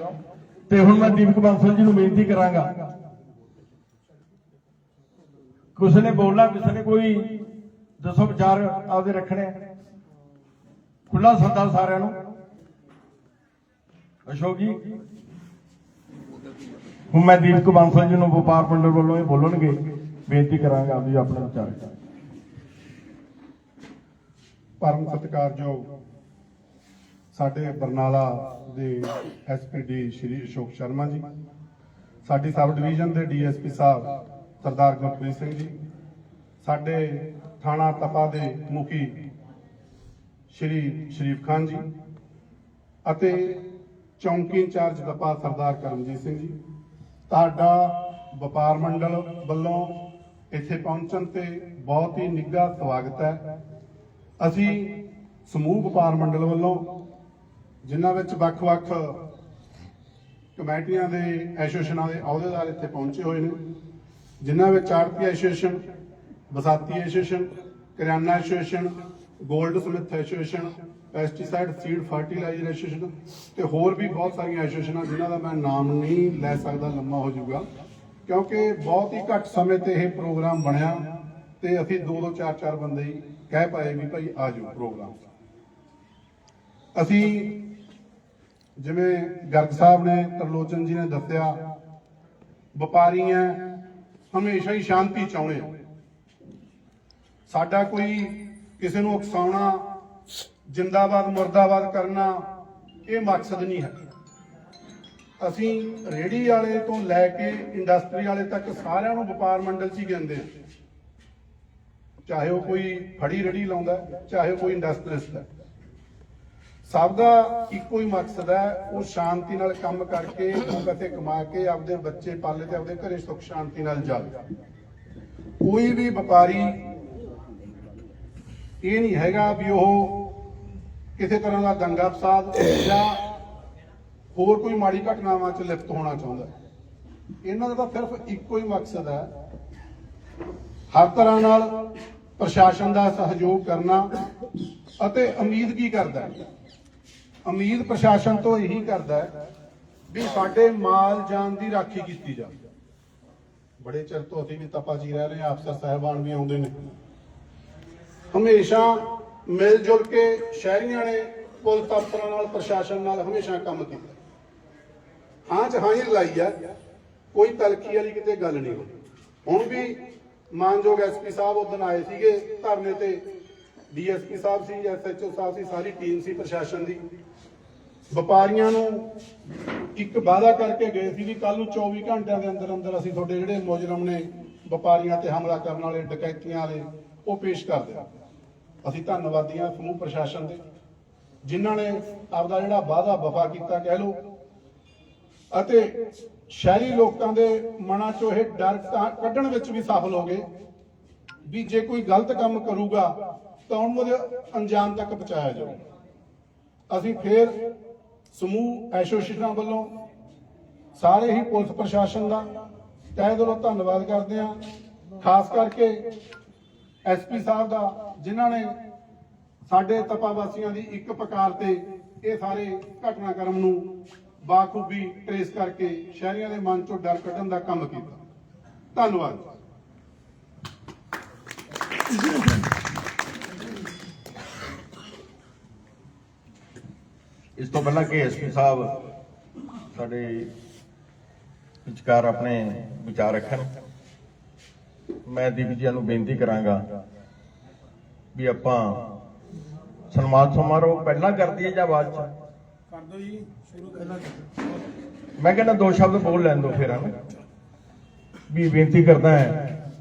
ਤੇ ਹੁਣ ਮੈਂ ਦੀਪਕ ਬਾਂਸਲ ਜੀ ਨੂੰ ਬੇਨਤੀ ਕਰਾਂਗਾ। ਕਿਸੇ ਨੇ ਬੋਲਣਾ, ਕਿਸੇ ਨੇ ਕੋਈ, ਦਸੋ ਵਿਚਾਰ ਆਪਦੇ ਰੱਖਣੇ ਖੁੱਲਾ ਸੱਦਾ ਸਾਰਿਆਂ ਨੂੰ। ਅਸ਼ੋਕ ਜੀ, ਹੁਣ ਮੈਂ ਦੀਪਕ ਬਾਂਸਲ ਜੀ ਨੂੰ ਵਪਾਰ ਮੰਡਲ ਵੱਲੋਂ ਇਹ ਬੋਲਣਗੇ, ਬੇਨਤੀ ਕਰਾਂਗਾ ਆਪਦੀ ਆਪਣੇ ਵਿਚਾਰ।
ਪਰਮ ਸਤਿਕਾਰਯੋਗ ਸਾਡੇ ਬਰਨਾਲਾ ਦੇ ਐਸਪੀਡੀ ਸ਼੍ਰੀ ਅਸ਼ੋਕ ਸ਼ਰਮਾ ਜੀ, ਸਾਡੀ ਸਬ ਡਿਵੀਜ਼ਨ ਦੇ ਡੀਐਸਪੀ ਸਾਹਿਬ ਸਰਦਾਰ ਗੁਰਪ੍ਰੀਤ ਸਿੰਘ ਜੀ, ਸਾਡੇ ਥਾਣਾ ਤਪਾ ਦੇ ਮੁਖੀ ਸ਼੍ਰੀ ਸ਼ਰੀਫ ਖਾਨ ਜੀ ਅਤੇ ਚੌਂਕੀ ਇੰਚਾਰਜ ਤਪਾ ਸਰਦਾਰ ਕਰਮਜੀਤ ਸਿੰਘ ਜੀ। ਤੁਹਾਡਾ ਵਪਾਰ ਮੰਡਲ ਵੱਲੋਂ ਇੱਥੇ ਪਹੁੰਚਣ ਤੇ ਬਹੁਤ ਹੀ ਨਿੱਘਾ ਸਵਾਗਤ ਹੈ। ਅਸੀਂ ਸਮੂਹ ਵਪਾਰ ਮੰਡਲ ਵੱਲੋਂ ਜਿਨ੍ਹਾਂ ਵਿੱਚ ਵੱਖ-ਵੱਖ ਕਮੇਟੀਆਂ ਦੇ ਐਸੋਸੀਏਸ਼ਨਾਂ ਦੇ ਅਹੁਦੇਦਾਰ ਇੱਥੇ ਪਹੁੰਚੇ ਹੋਏ ਨੇ, ਜਿਨ੍ਹਾਂ ਵਿੱਚ ਆੜਤੀ ਐਸੋਸੀਏਸ਼ਨ, ਬਸਾਤੀ ਐਸੋਸੀਏਸ਼ਨ, ਕਰਿਆਨਾ association goldsmith association pesticide seed fertiliser association ਤੇ ਹੋਰ ਵੀ ਬਹੁਤ ਸਾਰੀਆਂ ਐਸੋਸੀਏਸ਼ਨਾਂ ਜਿਨ੍ਹਾਂ ਦਾ ਮੈਂ ਨਾਮ ਨਹੀਂ ਲੈ ਸਕਦਾ, ਲੰਮਾ ਹੋ ਜਾਊਗਾ। ਕਿਉਂਕਿ ਬਹੁਤ ਹੀ ਘੱਟ ਸਮੇਂ ਤੇ ਇਹ ਪ੍ਰੋਗਰਾਮ ਬਣਿਆ ਤੇ ਅਸੀਂ ਦੋ ਦੋ ਚਾਰ ਚਾਰ ਬੰਦੇ ਹੀ ਕਹਿ ਪਾਏ ਵੀ ਭਾਈ ਆ ਜਾਓ ਪ੍ਰੋਗਰਾਮ। ਅਸੀਂ ਜਿਵੇਂ ਗਰਗ ਸਾਹਿਬ ਨੇ, ਤਰਲੋਚਨ ਜੀ ਨੇ ਦੱਸਿਆ, ਵਪਾਰੀ ਹੈ, ਹਮੇਸ਼ਾ ਹੀ ਸ਼ਾਂਤੀ ਚਾਹੁੰਦੇ ਸਾਡਾ ਕੋਈ ਕਿਸੇ ਨੂੰ ਉਕਸਾਉਣਾ, ਜਿੰਦਾਬਾਦ, ਮੁਰਦਾਬਾਦ ਕਰਨਾ, ਇਹ ਮਕਸਦ ਨਹੀਂ ਹੈ। ਅਸੀਂ ਰੇੜੀ ਵਾਲੇ ਤੋਂ ਲੈ ਕੇ ਇੰਡਸਟਰੀ ਵਾਲੇ ਤੱਕ ਸਾਰਿਆਂ ਨੂੰ ਵਪਾਰ ਮੰਡਲ 'ਚ ਹੀ ਕਹਿੰਦੇ ਆ ਚਾਹੇ ਉਹ ਕੋਈ ਫੜੀ ਰੇੜੀ ਲਾਉਂਦਾ ਚਾਹੇ ਕੋਈ ਇੰਡਸਟਰੀਸਟ ਹੈ। ਸਭ ਦਾ ਇੱਕੋ ਹੀ ਮਕਸਦ ਹੈ, ਉਹ ਸ਼ਾਂਤੀ ਨਾਲ ਕੰਮ ਕਰਕੇ ਉਹ ਕਮਾ ਕੇ, ਆਪਦੇ ਬੱਚੇ ਪਾਲੇ ਤੇ ਆਪਦੇ ਘਰੇ ਸੁੱਖ ਸ਼ਾਂਤੀ ਨਾਲ ਜਾਵੇ। ਕੋਈ ਵੀ ਵਪਾਰੀ ਇਹ ਨਹੀਂ ਹੈਗਾ ਵੀ ਉਹ ਕਿਸੇ ਤਰ੍ਹਾਂ ਦਾ ਦੰਗਾ ਫਸਾਦ ਜਾਂ ਹੋਰ ਕੋਈ ਮਾੜੀ ਘਟਨਾਵਾਂ 'ਚ ਲਿਪਤ ਹੋਣਾ ਚਾਹੁੰਦਾ। ਇਹਨਾਂ ਦਾ ਤਾਂ ਸਿਰਫ ਇੱਕੋ ਹੀ ਮਕਸਦ ਹੈ ਹਰ ਤਰ੍ਹਾਂ ਨਾਲ ਪ੍ਰਸ਼ਾਸਨ ਦਾ ਸਹਿਯੋਗ ਕਰਨਾ ਅਤੇ ਉਮੀਦ ਕੀ ਕਰਦਾ ਉਮੀਦ ਪ੍ਰਸ਼ਾਸਨ ਤੋਂ ਇਹੀ ਕਰਦਾ ਵੀ ਸਾਡੇ ਮਾਲ ਜਾਨ ਦੀ ਰਾਖੀ ਕੀਤੀ ਜਾਵੇ। ਬੜੇ ਚਿਰ ਤੋਂ ਅਸੀਂ ਵੀ ਤਪਾ ਜੀ ਰਹਿ ਰਹੇ ਹਾਂ, ਅਫਸਰ ਸਾਹਿਬਾਨ ਵੀ ਆਉਂਦੇ ਨੇ। ਹਮੇਸ਼ਾ ਮਿਲ ਜੁਲ ਕੇ ਸ਼ਹਿਰੀਆਂ ਨੇ ਪੁਲਿਸ ਅਫਸਰਾਂ ਨਾਲ, ਪ੍ਰਸ਼ਾਸਨ ਨਾਲ ਹਮੇਸ਼ਾ ਕੰਮ ਕੀਤਾ। ਹਾਂ ਚ ਲਾਈ ਆ, ਕੋਈ ਤਲਖੀ ਵਾਲੀ ਕਿਤੇ ਗੱਲ ਨਹੀਂ ਹੋਈ। ਹੁਣ ਵੀ ਮਾਨਯੋਗ ਐਸਪੀ ਸਾਹਿਬ ਉਦੋਂ ਆਏ ਸੀਗੇ, ਧਰਨੇ ਤੇ। ਡੀਐਸਪੀ ਸਾਹਿਬ ਸੀ ਐਸਐਚਓ ਸਾਹਿਬ ਸੀ, ਸਾਰੀ ਟੀਮ ਸੀ ਪ੍ਰਸ਼ਾਸਨ ਦੀ। ਵਪਾਰੀਆਂ ਨੂੰ ਇੱਕ ਵਾਅਦਾ ਕਰਕੇ ਗਏ ਸੀ ਵੀ ਕੱਲ ਨੂੰ 24 ਘੰਟਿਆਂ ਦੇ ਅੰਦਰ ਅੰਦਰ ਅਸੀਂ ਤੁਹਾਡੇ ਜਿਹੜੇ ਮੁਜਰਮ ਨੇ ਵਪਾਰੀਆਂ ਤੇ ਹਮਲਾ ਕਰਨ ਵਾਲੇ, ਡਕੈਤੀਆਂ ਵਾਲੇ, ਉਹ ਪੇਸ਼ ਕਰ ਦਿਆ ਅਸੀਂ ਧੰਨਵਾਦੀ ਹਾਂ ਸਮੂਹ ਪ੍ਰਸ਼ਾਸਨ ਦੇ, ਜਿਨ੍ਹਾਂ ਨੇ ਆਪਦਾ ਜਿਹੜਾ ਵਾਅਦਾ ਵਫਾ ਕੀਤਾ ਕਹਿ ਲਓ, ਅਤੇ ਸ਼ਹਿਰੀ ਲੋਕਾਂ ਦੇ ਮਨਾਂ 'ਚੋਂ ਇਹ ਡਰ ਕੱਢਣ ਵਿੱਚ ਵੀ ਸਫਲ ਹੋ ਗਏ ਵੀ ਜੇ ਕੋਈ ਗਲਤ ਕੰਮ ਕਰੂਗਾ ਤਾਂ ਉਹਨੂੰ ਉਹਦੇ ਅੰਜਾਮ ਤੱਕ ਪਹੁੰਚਾਇਆ ਜਾਊ। ਅਸੀਂ ਫੇਰ ਸਮੂਹ ਐਸੋਸੀਏਸ਼ਨਾਂ ਵੱਲੋਂ ਸਾਰੇ ਹੀ ਪੁਲਿਸ ਪ੍ਰਸ਼ਾਸਨ ਦਾ ਤਹਿ ਦਿਲੋਂ ਧੰਨਵਾਦ ਕਰਦੇ ਹਾਂ, ਖਾਸ ਕਰਕੇ ਐਸਪੀ ਸਾਹਿਬ ਦਾ, ਜਿਨ੍ਹਾਂ ਨੇ ਸਾਡੇ ਤਪਾ ਵਾਸੀਆਂ ਦੀ ਇੱਕ ਪਕਾਰ ਤੇ ਇਹ ਸਾਰੇ ਘਟਨਾਕ੍ਰਮ ਨੂੰ ਬਾਖੂਬੀ ਟ੍ਰੇਸ ਕਰਕੇ ਸ਼ਹਿਰੀਆਂ ਦੇ ਮਨ ਚੋਂ ਡਰ ਕੱਢਣ ਦਾ ਕੰਮ ਕੀਤਾ। ਧੰਨਵਾਦ।
ਇਸ ਤੋਂ ਪਹਿਲਾਂ ਕਿ ਐਸਪੀ ਸਾਹਿਬ ਸਾਡੇ ਵਿਚਕਾਰ ਆਪਣੇ ਵਿਚਾਰ ਰੱਖਣ। ਮੈਂ ਦੀਪ ਜੀ ਨੂੰ ਬੇਨਤੀ ਕਰਾਂਗਾ ਵੀ ਆਪਾਂ ਸਨਮਾਨ ਸਮਾਰੋਹ ਪਹਿਲਾਂ ਕਰ ਦਈਏ ਜਾਂ ਬਾਅਦ ਚ?
ਕਰ ਦਿਓ ਜੀ ਸ਼ੁਰੂ ਪਹਿਲਾਂ
ਮੈਂ ਕਹਿੰਦਾ ਦੋ ਸ਼ਬਦ ਬੋਲ ਲੈਣ ਦਿਓ ਫਿਰ ਹਨਾ। ਵੀ ਬੇਨਤੀ ਕਰਦਾ ਹੈ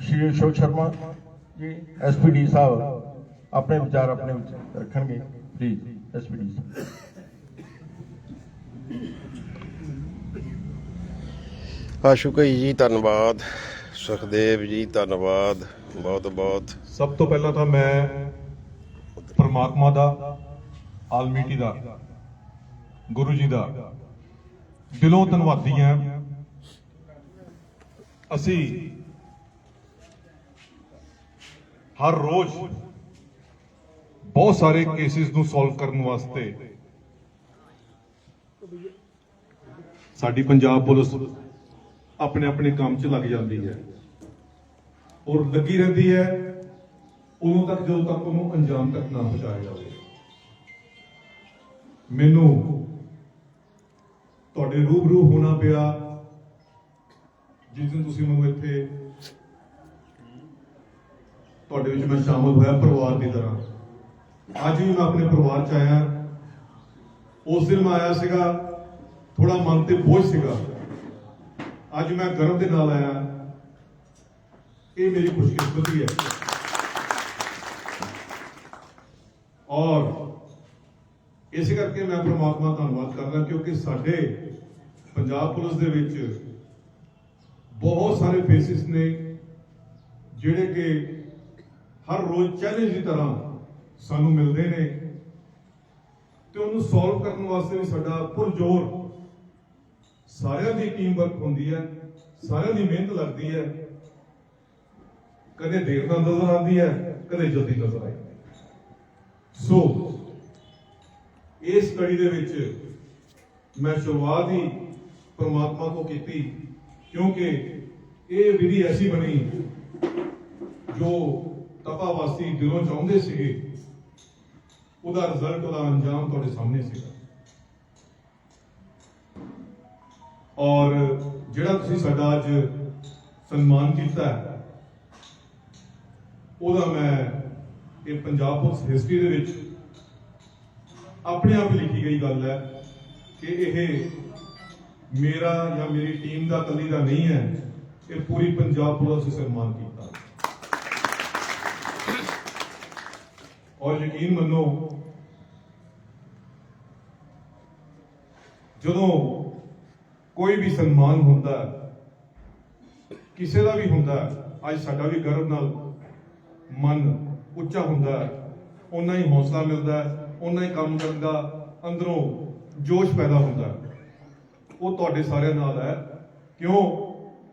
ਸ਼੍ਰੀ ਅਸ਼ੋਕ ਸ਼ਰਮਾ ਜੀ ਐਸਪੀਡੀ ਸਾਹਿਬ ਆਪਣੇ ਵਿਚਾਰ ਆਪਣੇ ਵਿੱਚ ਰੱਖਣਗੇ। ਪਲੀਜ਼ ਐਸਪੀਡੀ ਸਾਹਿਬ।
ਆਸ਼ੂਕਈ ਜੀ ਧੰਨਵਾਦ। ਸੁਖਦੇਵ ਜੀ, ਧੰਨਵਾਦ, ਬਹੁਤ ਬਹੁਤ।
ਸਭ ਤੋਂ ਪਹਿਲਾਂ ਤਾਂ ਮੈਂ ਪਰਮਾਤਮਾ ਦਾ ਆਲਮੀਟੀ ਦਾ, ਗੁਰੂ ਜੀ ਦਾ ਦਿਲੋਂ ਧੰਨਵਾਦੀ ਹਾਂ। ਅਸੀਂ ਹਰ ਰੋਜ਼ ਬਹੁਤ ਸਾਰੇ ਕੇਸਿਸ ਨੂੰ ਸੋਲਵ ਕਰਨ ਵਾਸਤੇ ਸਾਡੀ ਪੰਜਾਬ ਪੁਲਿਸ ਆਪਣੇ ਆਪਣੇ ਕੰਮ 'ਚ ਲੱਗ ਜਾਂਦੀ ਹੈ। ਔਰ ਲੱਗੀ ਰਹਿੰਦੀ ਹੈ, ਉਦੋਂ ਤੱਕ ਜਦੋਂ ਤੱਕ ਉਹਨੂੰ ਅੰਜਾਮ ਤੱਕ ਨਾ ਪਹੁੰਚਾਇਆ ਜਾਵੇ। ਮੈਨੂੰ ਤੁਹਾਡੇ ਰੂਬਰੂ ਹੋਣਾ ਪਿਆ। ਜਿਸ ਦਿਨ ਤੁਸੀਂ ਮੈਨੂੰ ਇੱਥੇ ਤੁਹਾਡੇ ਵਿੱਚ ਮੈਂ ਸ਼ਾਮਲ ਹੋਇਆ ਪਰਿਵਾਰ ਦੀ ਤਰ੍ਹਾਂ। ਅੱਜ ਵੀ ਮੈਂ ਆਪਣੇ ਪਰਿਵਾਰ ਚ ਆਇਆ। ਉਸ ਦਿਨ ਮੈਂ ਆਇਆ ਸੀਗਾ ਥੋੜਾ ਮਨ ਤੇ ਬੋਝ ਸੀਗਾ। ਅੱਜ ਮੈਂ ਗਰਵ ਦੇ ਨਾਲ ਆਇਆ। ਇਹ ਮੇਰੀ ਖੁਸ਼ਕਿਸਮਤੀ ਹੈ। ਔਰ ਇਸ ਕਰਕੇ ਮੈਂ ਪ੍ਰਮਾਤਮਾ ਦਾ ਧੰਨਵਾਦ ਕਰਦਾ ਕਿਉਂਕਿ ਸਾਡੇ ਪੰਜਾਬ ਪੁਲਿਸ ਦੇ ਵਿੱਚ ਬਹੁਤ ਸਾਰੇ ਫੇਸਿਸ ਨੇ ਜਿਹੜੇ ਕਿ ਹਰ ਰੋਜ਼ ਚੈਲੰਜ ਦੀ ਤਰ੍ਹਾਂ ਸਾਨੂੰ ਮਿਲਦੇ ਨੇ ਤੇ ਉਹਨੂੰ ਸੋਲਵ ਕਰਨ ਵਾਸਤੇ ਵੀ ਸਾਡਾ ਪੁਰਜੋਰ ਸਾਰਿਆਂ ਦੀ ਟੀਮ ਵਰਕ ਹੁੰਦੀ ਹੈ, ਸਾਰਿਆਂ ਦੀ ਮਿਹਨਤ ਲੱਗਦੀ ਹੈ। ਕਦੇ ਦੇਰ ਨਾਲ ਨਜ਼ਰ ਆਉਂਦੀ ਹੈ, ਕਦੇ ਜਲਦੀ ਨਜ਼ਰ ਆਉਂਦੀ ਹੈ ਸੋ ਇਸ ਕੜੀ ਦੇ ਵਿੱਚ ਮੈਂ ਸ਼ੁਰੂਆਤ ਹੀ ਪਰਮਾਤਮਾ ਤੋਂ ਕੀਤੀ, ਕਿਉਂਕਿ ਇਹ ਵਿਧੀ ਐਸੀ ਬਣੀ ਜੋ ਤਪਾਵਾਸੀ ਦਿਲੋਂ ਚਾਹੁੰਦੇ ਸੀਗੇ, ਉਹਦਾ ਰਿਜ਼ਲਟ ਉਹਦਾ ਅੰਜਾਮ ਤੁਹਾਡੇ ਸਾਹਮਣੇ ਸੀਗਾ। ਔਰ ਜਿਹੜਾ ਤੁਸੀਂ ਸਾਡਾ ਅੱਜ ਸਨਮਾਨ ਕੀਤਾ ਹੈ ਉਹਦਾ ਮੈਂ ਇਹ ਪੰਜਾਬ ਪੁਲਿਸ ਹਿਸਟਰੀ ਦੇ ਵਿੱਚ ਆਪਣੇ ਆਪ ਹੀ ਲਿਖੀ ਗਈ ਗੱਲ ਹੈ ਕਿ ਇਹ ਮੇਰਾ ਜਾਂ ਮੇਰੀ ਟੀਮ ਦਾ ਕੱਲੀ ਦਾ ਨਹੀਂ ਹੈ, ਇਹ ਪੂਰੀ ਪੰਜਾਬ ਪੁਲਿਸ ਨੇ ਸਨਮਾਨ ਕੀਤਾ। ਔਰ ਯਕੀਨ ਮੰਨੋ, ਜਦੋਂ ਕੋਈ ਵੀ ਸਨਮਾਨ ਹੁੰਦਾ, ਕਿਸੇ ਦਾ ਵੀ ਹੁੰਦਾ, ਅੱਜ ਸਾਡਾ ਵੀ ਗਰਵ ਨਾਲ ਮਨ ਉੱਚਾ ਹੁੰਦਾ ਹੈ, ਓਨਾ ਹੀ ਹੌਸਲਾ ਮਿਲਦਾ ਹੈ, ਓਨਾ ਹੀ ਕੰਮ ਕਰਨ ਦਾ ਅੰਦਰੋਂ ਜੋਸ਼ ਪੈਦਾ ਹੁੰਦਾ ਹੈ। ਉਹ ਤੁਹਾਡੇ ਸਾਰਿਆਂ ਨਾਲ ਹੈ। ਕਿਉਂ?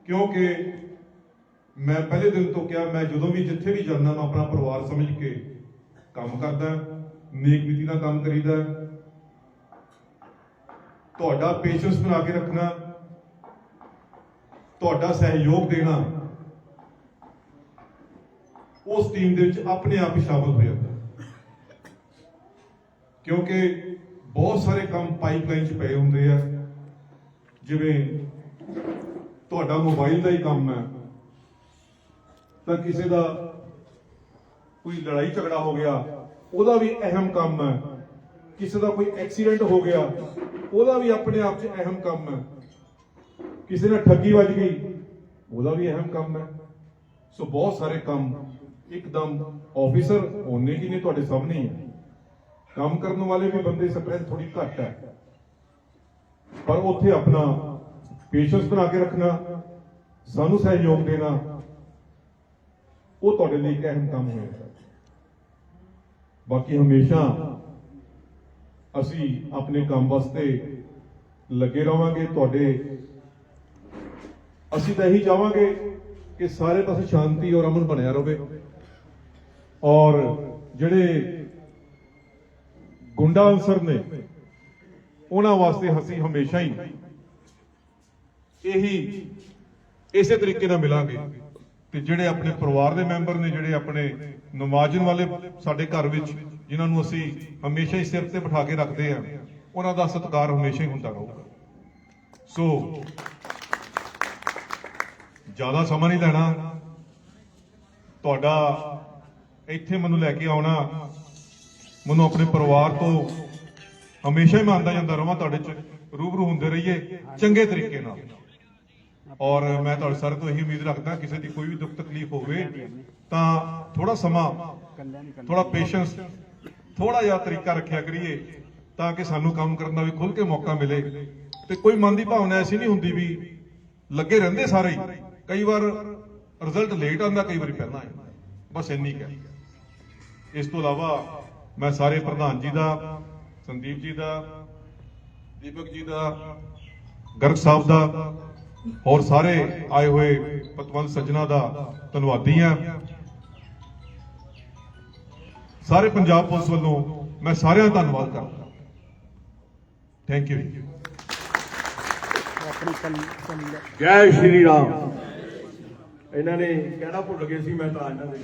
ਕਿਉਂਕਿ ਮੈਂ ਪਹਿਲੇ ਦਿਨ ਤੋਂ ਕਿਹਾ ਮੈਂ ਜਦੋਂ ਵੀ ਜਿੱਥੇ ਵੀ ਜਾਂਦਾ ਮੈਂ ਆਪਣਾ ਪਰਿਵਾਰ ਸਮਝ ਕੇ ਕੰਮ ਕਰਦਾ ਨੇਕ ਨੀਤੀ ਨਾਲ ਕੰਮ ਕਰੀਦਾ ਤੁਹਾਡਾ ਪੇਸ਼ੈਂਸ ਬਣਾ ਕੇ ਰੱਖਣਾ ਤੁਹਾਡਾ ਸਹਿਯੋਗ ਦੇਣਾ ਉਸ ਟੀਮ ਦੇ ਵਿੱਚ ਆਪਣੇ ਆਪ ਹੀ ਸ਼ਾਮਲ ਹੋ ਜਾਂਦਾ। ਕਿਉਂਕਿ ਬਹੁਤ ਸਾਰੇ ਕੰਮ ਪਾਈਪਲਾਈਨ 'ਚ ਪਏ ਹੁੰਦੇ ਆ। ਜਿਵੇਂ ਤੁਹਾਡਾ ਮੋਬਾਈਲ ਦਾ ਹੀ ਕੰਮ ਹੈ। ਤਾਂ ਕਿਸੇ ਦਾ ਕੋਈ ਲੜਾਈ ਝਗੜਾ ਹੋ ਗਿਆ, ਉਹਦਾ ਵੀ ਅਹਿਮ ਕੰਮ ਹੈ। ਕਿਸੇ ਦਾ ਕੋਈ ਐਕਸੀਡੈਂਟ ਹੋ ਗਿਆ, ਉਹਦਾ ਵੀ ਆਪਣੇ ਆਪ 'ਚ ਅਹਿਮ ਕੰਮ ਹੈ। ਕਿਸੇ ਨਾਲ ਠੱਗੀ ਵੱਜ ਗਈ, ਉਹਦਾ ਵੀ ਅਹਿਮ ਕੰਮ ਹੈ। ਸੋ ਬਹੁਤ ਸਾਰੇ ਕੰਮ ਇੱਕਦਮ ਆਫੀਸਰ ਹੋਣੇ ਹੀ ਨੇ ਤੁਹਾਡੇ ਸਾਹਮਣੇ ਹੀ ਹੈ ਕੰਮ ਕਰਨ ਵਾਲੇ ਵੀ ਬੰਦੇ ਸਪਰੈਸ ਥੋੜੀ ਘੱਟ ਹੈ। ਪਰ ਉੱਥੇ ਆਪਣਾ ਪੇਸ਼ੈਂਸ ਬਣਾ ਕੇ ਰੱਖਣਾ, ਸਾਨੂੰ ਸਹਿਯੋਗ ਦੇਣਾ, ਉਹ ਤੁਹਾਡੇ ਲਈ ਇੱਕ ਅਹਿਮ ਕੰਮ ਹੋਏਗਾ ਬਾਕੀ ਹਮੇਸ਼ਾ ਅਸੀਂ ਆਪਣੇ ਕੰਮ ਵਾਸਤੇ ਲੱਗੇ ਰਵਾਂਗੇ, ਤੁਹਾਡੇ ਅਸੀਂ ਤਾਂ ਇਹੀ ਚਾਹਾਂਗੇ ਕਿ ਸਾਰੇ ਪਾਸੇ ਸ਼ਾਂਤੀ ਔਰ ਅਮਨ ਬਣਿਆ ਰਹੇ ਔਰ ਜਿਹੜੇ ਗੁੰਡਾ ਅਨਸਰ ਨੇ, ਉਹਨਾਂ ਵਾਸਤੇ ਅਸੀਂ ਹਮੇਸ਼ਾ ਹੀ ਇਹੀ ਇਸੇ ਤਰੀਕੇ ਨਾਲ ਮਿਲਾਂਗੇ ਤੇ ਜਿਹੜੇ ਆਪਣੇ ਪਰਿਵਾਰ ਦੇ ਮੈਂਬਰ ਨੇ, ਜਿਹੜੇ ਆਪਣੇ ਨਮਾਜ਼ਨ ਵਾਲੇ ਸਾਡੇ ਘਰ ਵਿੱਚ, ਜਿਨ੍ਹਾਂ ਨੂੰ ਅਸੀਂ ਹਮੇਸ਼ਾ ਹੀ ਸਿਰ ਤੇ ਬਿਠਾ ਕੇ ਰੱਖਦੇ ਆ ਉਹਨਾਂ ਦਾ ਸਤਿਕਾਰ ਹਮੇਸ਼ਾ ਹੀ ਹੁੰਦਾ ਰਹੂਗਾ। ਸੋ ਜ਼ਿਆਦਾ ਸਮਾਂ ਨਹੀਂ ਲੈਣਾ। ਤੁਹਾਡਾ ਇੱਥੇ ਮੈਨੂੰ ਲੈ ਕੇ ਆਉਣਾ। ਮੈਨੂੰ ਆਪਣੇ ਪਰਿਵਾਰ ਤੋਂ ਹਮੇਸ਼ਾ ਹੀ ਮੈਂ ਆਉਂਦਾ ਜਾਂਦਾ ਰਵਾਂ ਤੁਹਾਡੇ ਚ। ਰੂਬਰੂ ਹੁੰਦੇ ਰਹੀਏ, ਚੰਗੇ ਤਰੀਕੇ ਨਾਲ। ਔਰ ਮੈਂ ਤੁਹਾਡੇ ਸਾਰੇ ਤੋਂ ਇਹੀ ਉਮੀਦ ਰੱਖਦਾ, ਕਿਸੇ ਦੀ ਕੋਈ ਵੀ ਦੁੱਖ ਤਕਲੀਫ ਹੋਵੇ, ਤਾਂ ਥੋੜਾ ਸਮਾਂ ਥੋੜਾ ਪੇਸ਼ੈਂਸ ਥੋੜਾ ਜਿਹਾ ਤਰੀਕਾ ਰੱਖਿਆ ਕਰੀਏ, ਤਾਂ ਕਿ ਸਾਨੂੰ ਕੰਮ ਕਰਨ ਦਾ ਵੀ ਖੁੱਲ ਕੇ ਮੌਕਾ ਮਿਲੇ। ਤੇ ਕੋਈ ਮਨ ਦੀ ਭਾਵਨਾ ਐਸੀ ਨਹੀਂ ਹੁੰਦੀ ਵੀ ਲੱਗੇ ਰਹਿੰਦੇ ਸਾਰੇ ਕਈ ਵਾਰ ਰਿਜ਼ਲਟ ਲੇਟ ਆਉਂਦਾ, ਕਈ ਵਾਰੀ ਪਹਿਲਾਂ ਬਸ ਇੰਨੀ ਕੁ ਇਸ ਤੋਂ ਇਲਾਵਾ ਮੈਂ ਸਾਰੇ ਪ੍ਰਧਾਨ ਜੀ ਦਾ ਸੰਦੀਪ ਜੀ ਦਾ ਦੀਪਕ ਜੀ ਦਾ ਗਰਗ ਸਾਹਿਬ ਦਾ ਔਰ ਸਾਰੇ ਆਏ ਹੋਏ ਪਤਵੰਤ ਸੱਜਣਾ ਦਾ ਧੰਨਵਾਦੀ ਹਾਂ। ਸਾਰੇ ਪੰਜਾਬ ਪੁਲਿਸ ਵੱਲੋਂ ਮੈਂ ਸਾਰਿਆਂ ਦਾ ਧੰਨਵਾਦ ਕਰਦਾ ਥੈਂਕ ਯੂ
ਜੈ ਸ਼੍ਰੀ ਰਾਮ। ਇਹਨਾਂ ਨੇ ਕਹਿਣਾ ਭੁੱਲ ਗਏ ਸੀ ਮੈਂ ਤਾਂ ਇਹਨਾਂ ਦੇ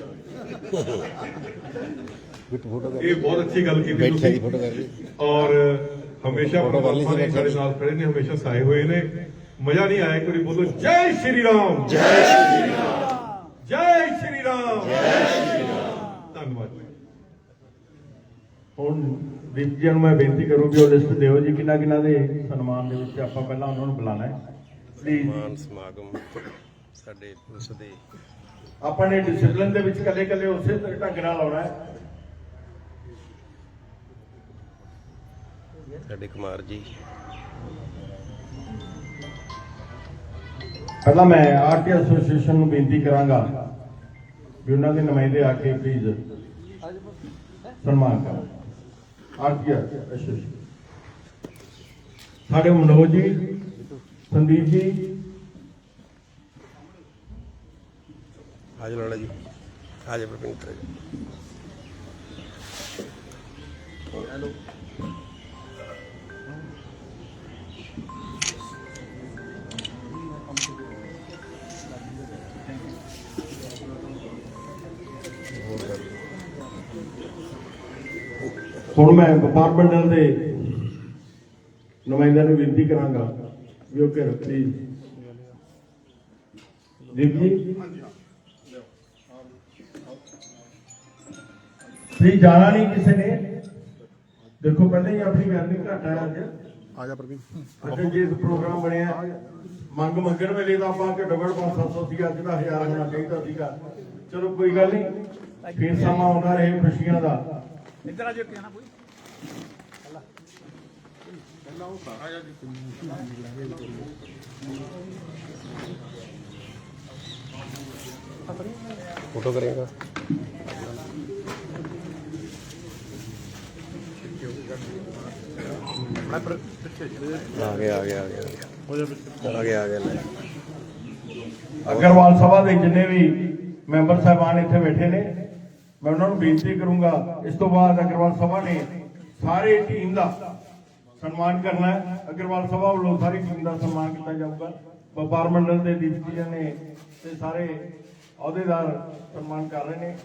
ਇਹ ਬਹੁਤ ਅੱਛੀ ਗੱਲ ਕੀਤੀ ਤੁਸੀਂ। ਔਰ ਹਮੇਸ਼ਾ ਪਰਮਾਤਮਾ ਨੇ ਸਾਡੇ ਨਾਲ ਖੜੇ ਨੇ ਹਮੇਸ਼ਾ ਸਾਏ ਹੋਏ ਨੇ। ਮਜ਼ਾ ਨਹੀਂ ਆਇਆ ਵਾਰੀ ਬੋਲੋ ਜੈ ਸ਼੍ਰੀ ਰਾਮ! ਜੈ ਸ਼੍ਰੀ ਰਾਮ। ਜੈ ਸ਼੍ਰੀ ਰਾਮ। ਜੈ ਸ਼੍ਰੀ ਰਾਮ। ਧੰਨਵਾਦ।
ਹੁਣ ਜੀ ਨੂੰ ਮੈਂ ਬੇਨਤੀ ਕਰੂੰ ਕਿ ਉਹ ਲਿਸਟ ਦਿਓ ਜੀ ਕਿੰਨਾ ਕਿੰਨਾ ਦੇ ਸਨਮਾਨ ਦੇ ਵਿੱਚ ਆਪਾਂ ਪਹਿਲਾਂ ਉਹਨਾਂ ਨੂੰ ਬੁਲਾਣਾ ਹੈ। ਪਲੀਜ਼
ਮਾਨ ਸਮਾਗਮ। ਸਾਡੇ ਪੁਲਿਸ ਦੇ
ਆਪਾਂ ਨੇ ਡਿਸਪਲਿਨ ਦੇ ਵਿੱਚ ਕੱਲੇ ਕੱਲੇ ਉਸੇ ਤਰ੍ਹਾਂ ਢੰਗ ਨਾਲ ਆਉਣਾ ਹੈ।
ਸਾਡੇ ਕੁਮਾਰ ਜੀ।
ਪਹਿਲਾਂ ਮੈਂ ਆਰਟੀ ਐਸੋਸੀਏਸ਼ਨ ਨੂੰ ਬੇਨਤੀ ਕਰਾਂਗਾ ਵੀ ਉਹਨਾਂ ਦੇ ਨੁਮਾਇੰਦੇ ਆ ਕੇ ਪਲੀਜ਼ ਸਨਮਾਨ ਕਰੋ ਆਰਟੀ ਐਸੋਸੀਏਸ਼ਨ। ਸਾਡੇ ਮਨੋਜ ਜੀ ਸੰਦੀਪ ਜੀ
ਹਾਜ਼ਰ ਲਾਲਾ ਜੀ ਹਾਜ਼ਰ ਪ੍ਰਪਿੰਦਰ ਜੀ
ਹੁਣ ਮੈਂ ਵਪਾਰ ਮੰਡਲ ਦੇ ਨੁਮਾਇੰਦਿਆਂ ਨੂੰ ਬੇਨਤੀ ਕਰਾਂਗਾ ਵੀ ਉਹ ਕਰ ਪਲੀਜ਼ ਜੀ ਤੁਸੀਂ ਜਾਣਾ ਨਹੀਂ ਕਿਸੇ ਨੇ। ਦੇਖੋ ਪਹਿਲਾਂ ਹੀ ਆਪਣੀ ਗੱਲ ਨਹੀਂ ਘਟ ਆਇਆ ਅੱਜ
ਆ ਜਾ ਪ੍ਰਵੀਨ।
ਅੱਗੇ ਜੇ ਪ੍ਰੋਗਰਾਮ ਬਣਿਆ ਮੰਗ ਮੰਗਣ ਵੇਲੇ ਤਾਂ ਆਪਾਂ ਕਿ ਡਬਲ 500 ਸੀਗਾ ਅੱਜ ਦਾ 1000 ਹੋਣਾ ਚਾਹੀਦਾ ਸੀਗਾ। ਚਲੋ ਕੋਈ ਗੱਲ ਨਹੀਂ। ਫਿਰ ਸਮਾਂ ਆਉਂਦਾ ਰਹੇ ਖੁਸ਼ੀਆਂ ਦਾ।
ਇੱਧਰ ਆ ਜਾ ਕੇ ਆਣਾ ਕੋਈ।
ਫੋਟੋ ਕਰੇਗਾ। ਆ ਗਿਆ ਆ ਗਿਆ ਆ ਗਿਆ। ਆ ਗਿਆ ਆ ਗਿਆ ਲੈ।
ਅਗਰਵਾਲ ਸਭਾ ਦੇ ਜਿੰਨੇ ਵੀ ਮੈਂਬਰ ਸਾਹਿਬਾਨ ਇੱਥੇ ਬੈਠੇ ਨੇ ਮੈਂ ਉਹਨਾਂ ਨੂੰ ਬੇਨਤੀ ਕਰੂੰਗਾ ਇਸ ਤੋਂ ਬਾਅਦ ਅਗਰਵਾਲ ਸਭਾ ਨੇ ਸਾਰੇ ਟੀਮ ਦਾ ਸਨਮਾਨ ਕਰਨਾ ਹੈ। ਅਗਰਵਾਲ ਸਭਾ ਵੱਲੋਂ ਸਾਰੀ ਟੀਮ ਦਾ ਸਨਮਾਨ ਕੀਤਾ ਜਾਊਗਾ। ਵਪਾਰ ਮੰਡਲ ਦੇ ਦੀਪ ਜੀ ਨੇ ਤੇ ਸਾਰੇ ਅਹੁਦੇਦਾਰ ਸਨਮਾਨ ਕਰ ਰਹੇ ਨੇ।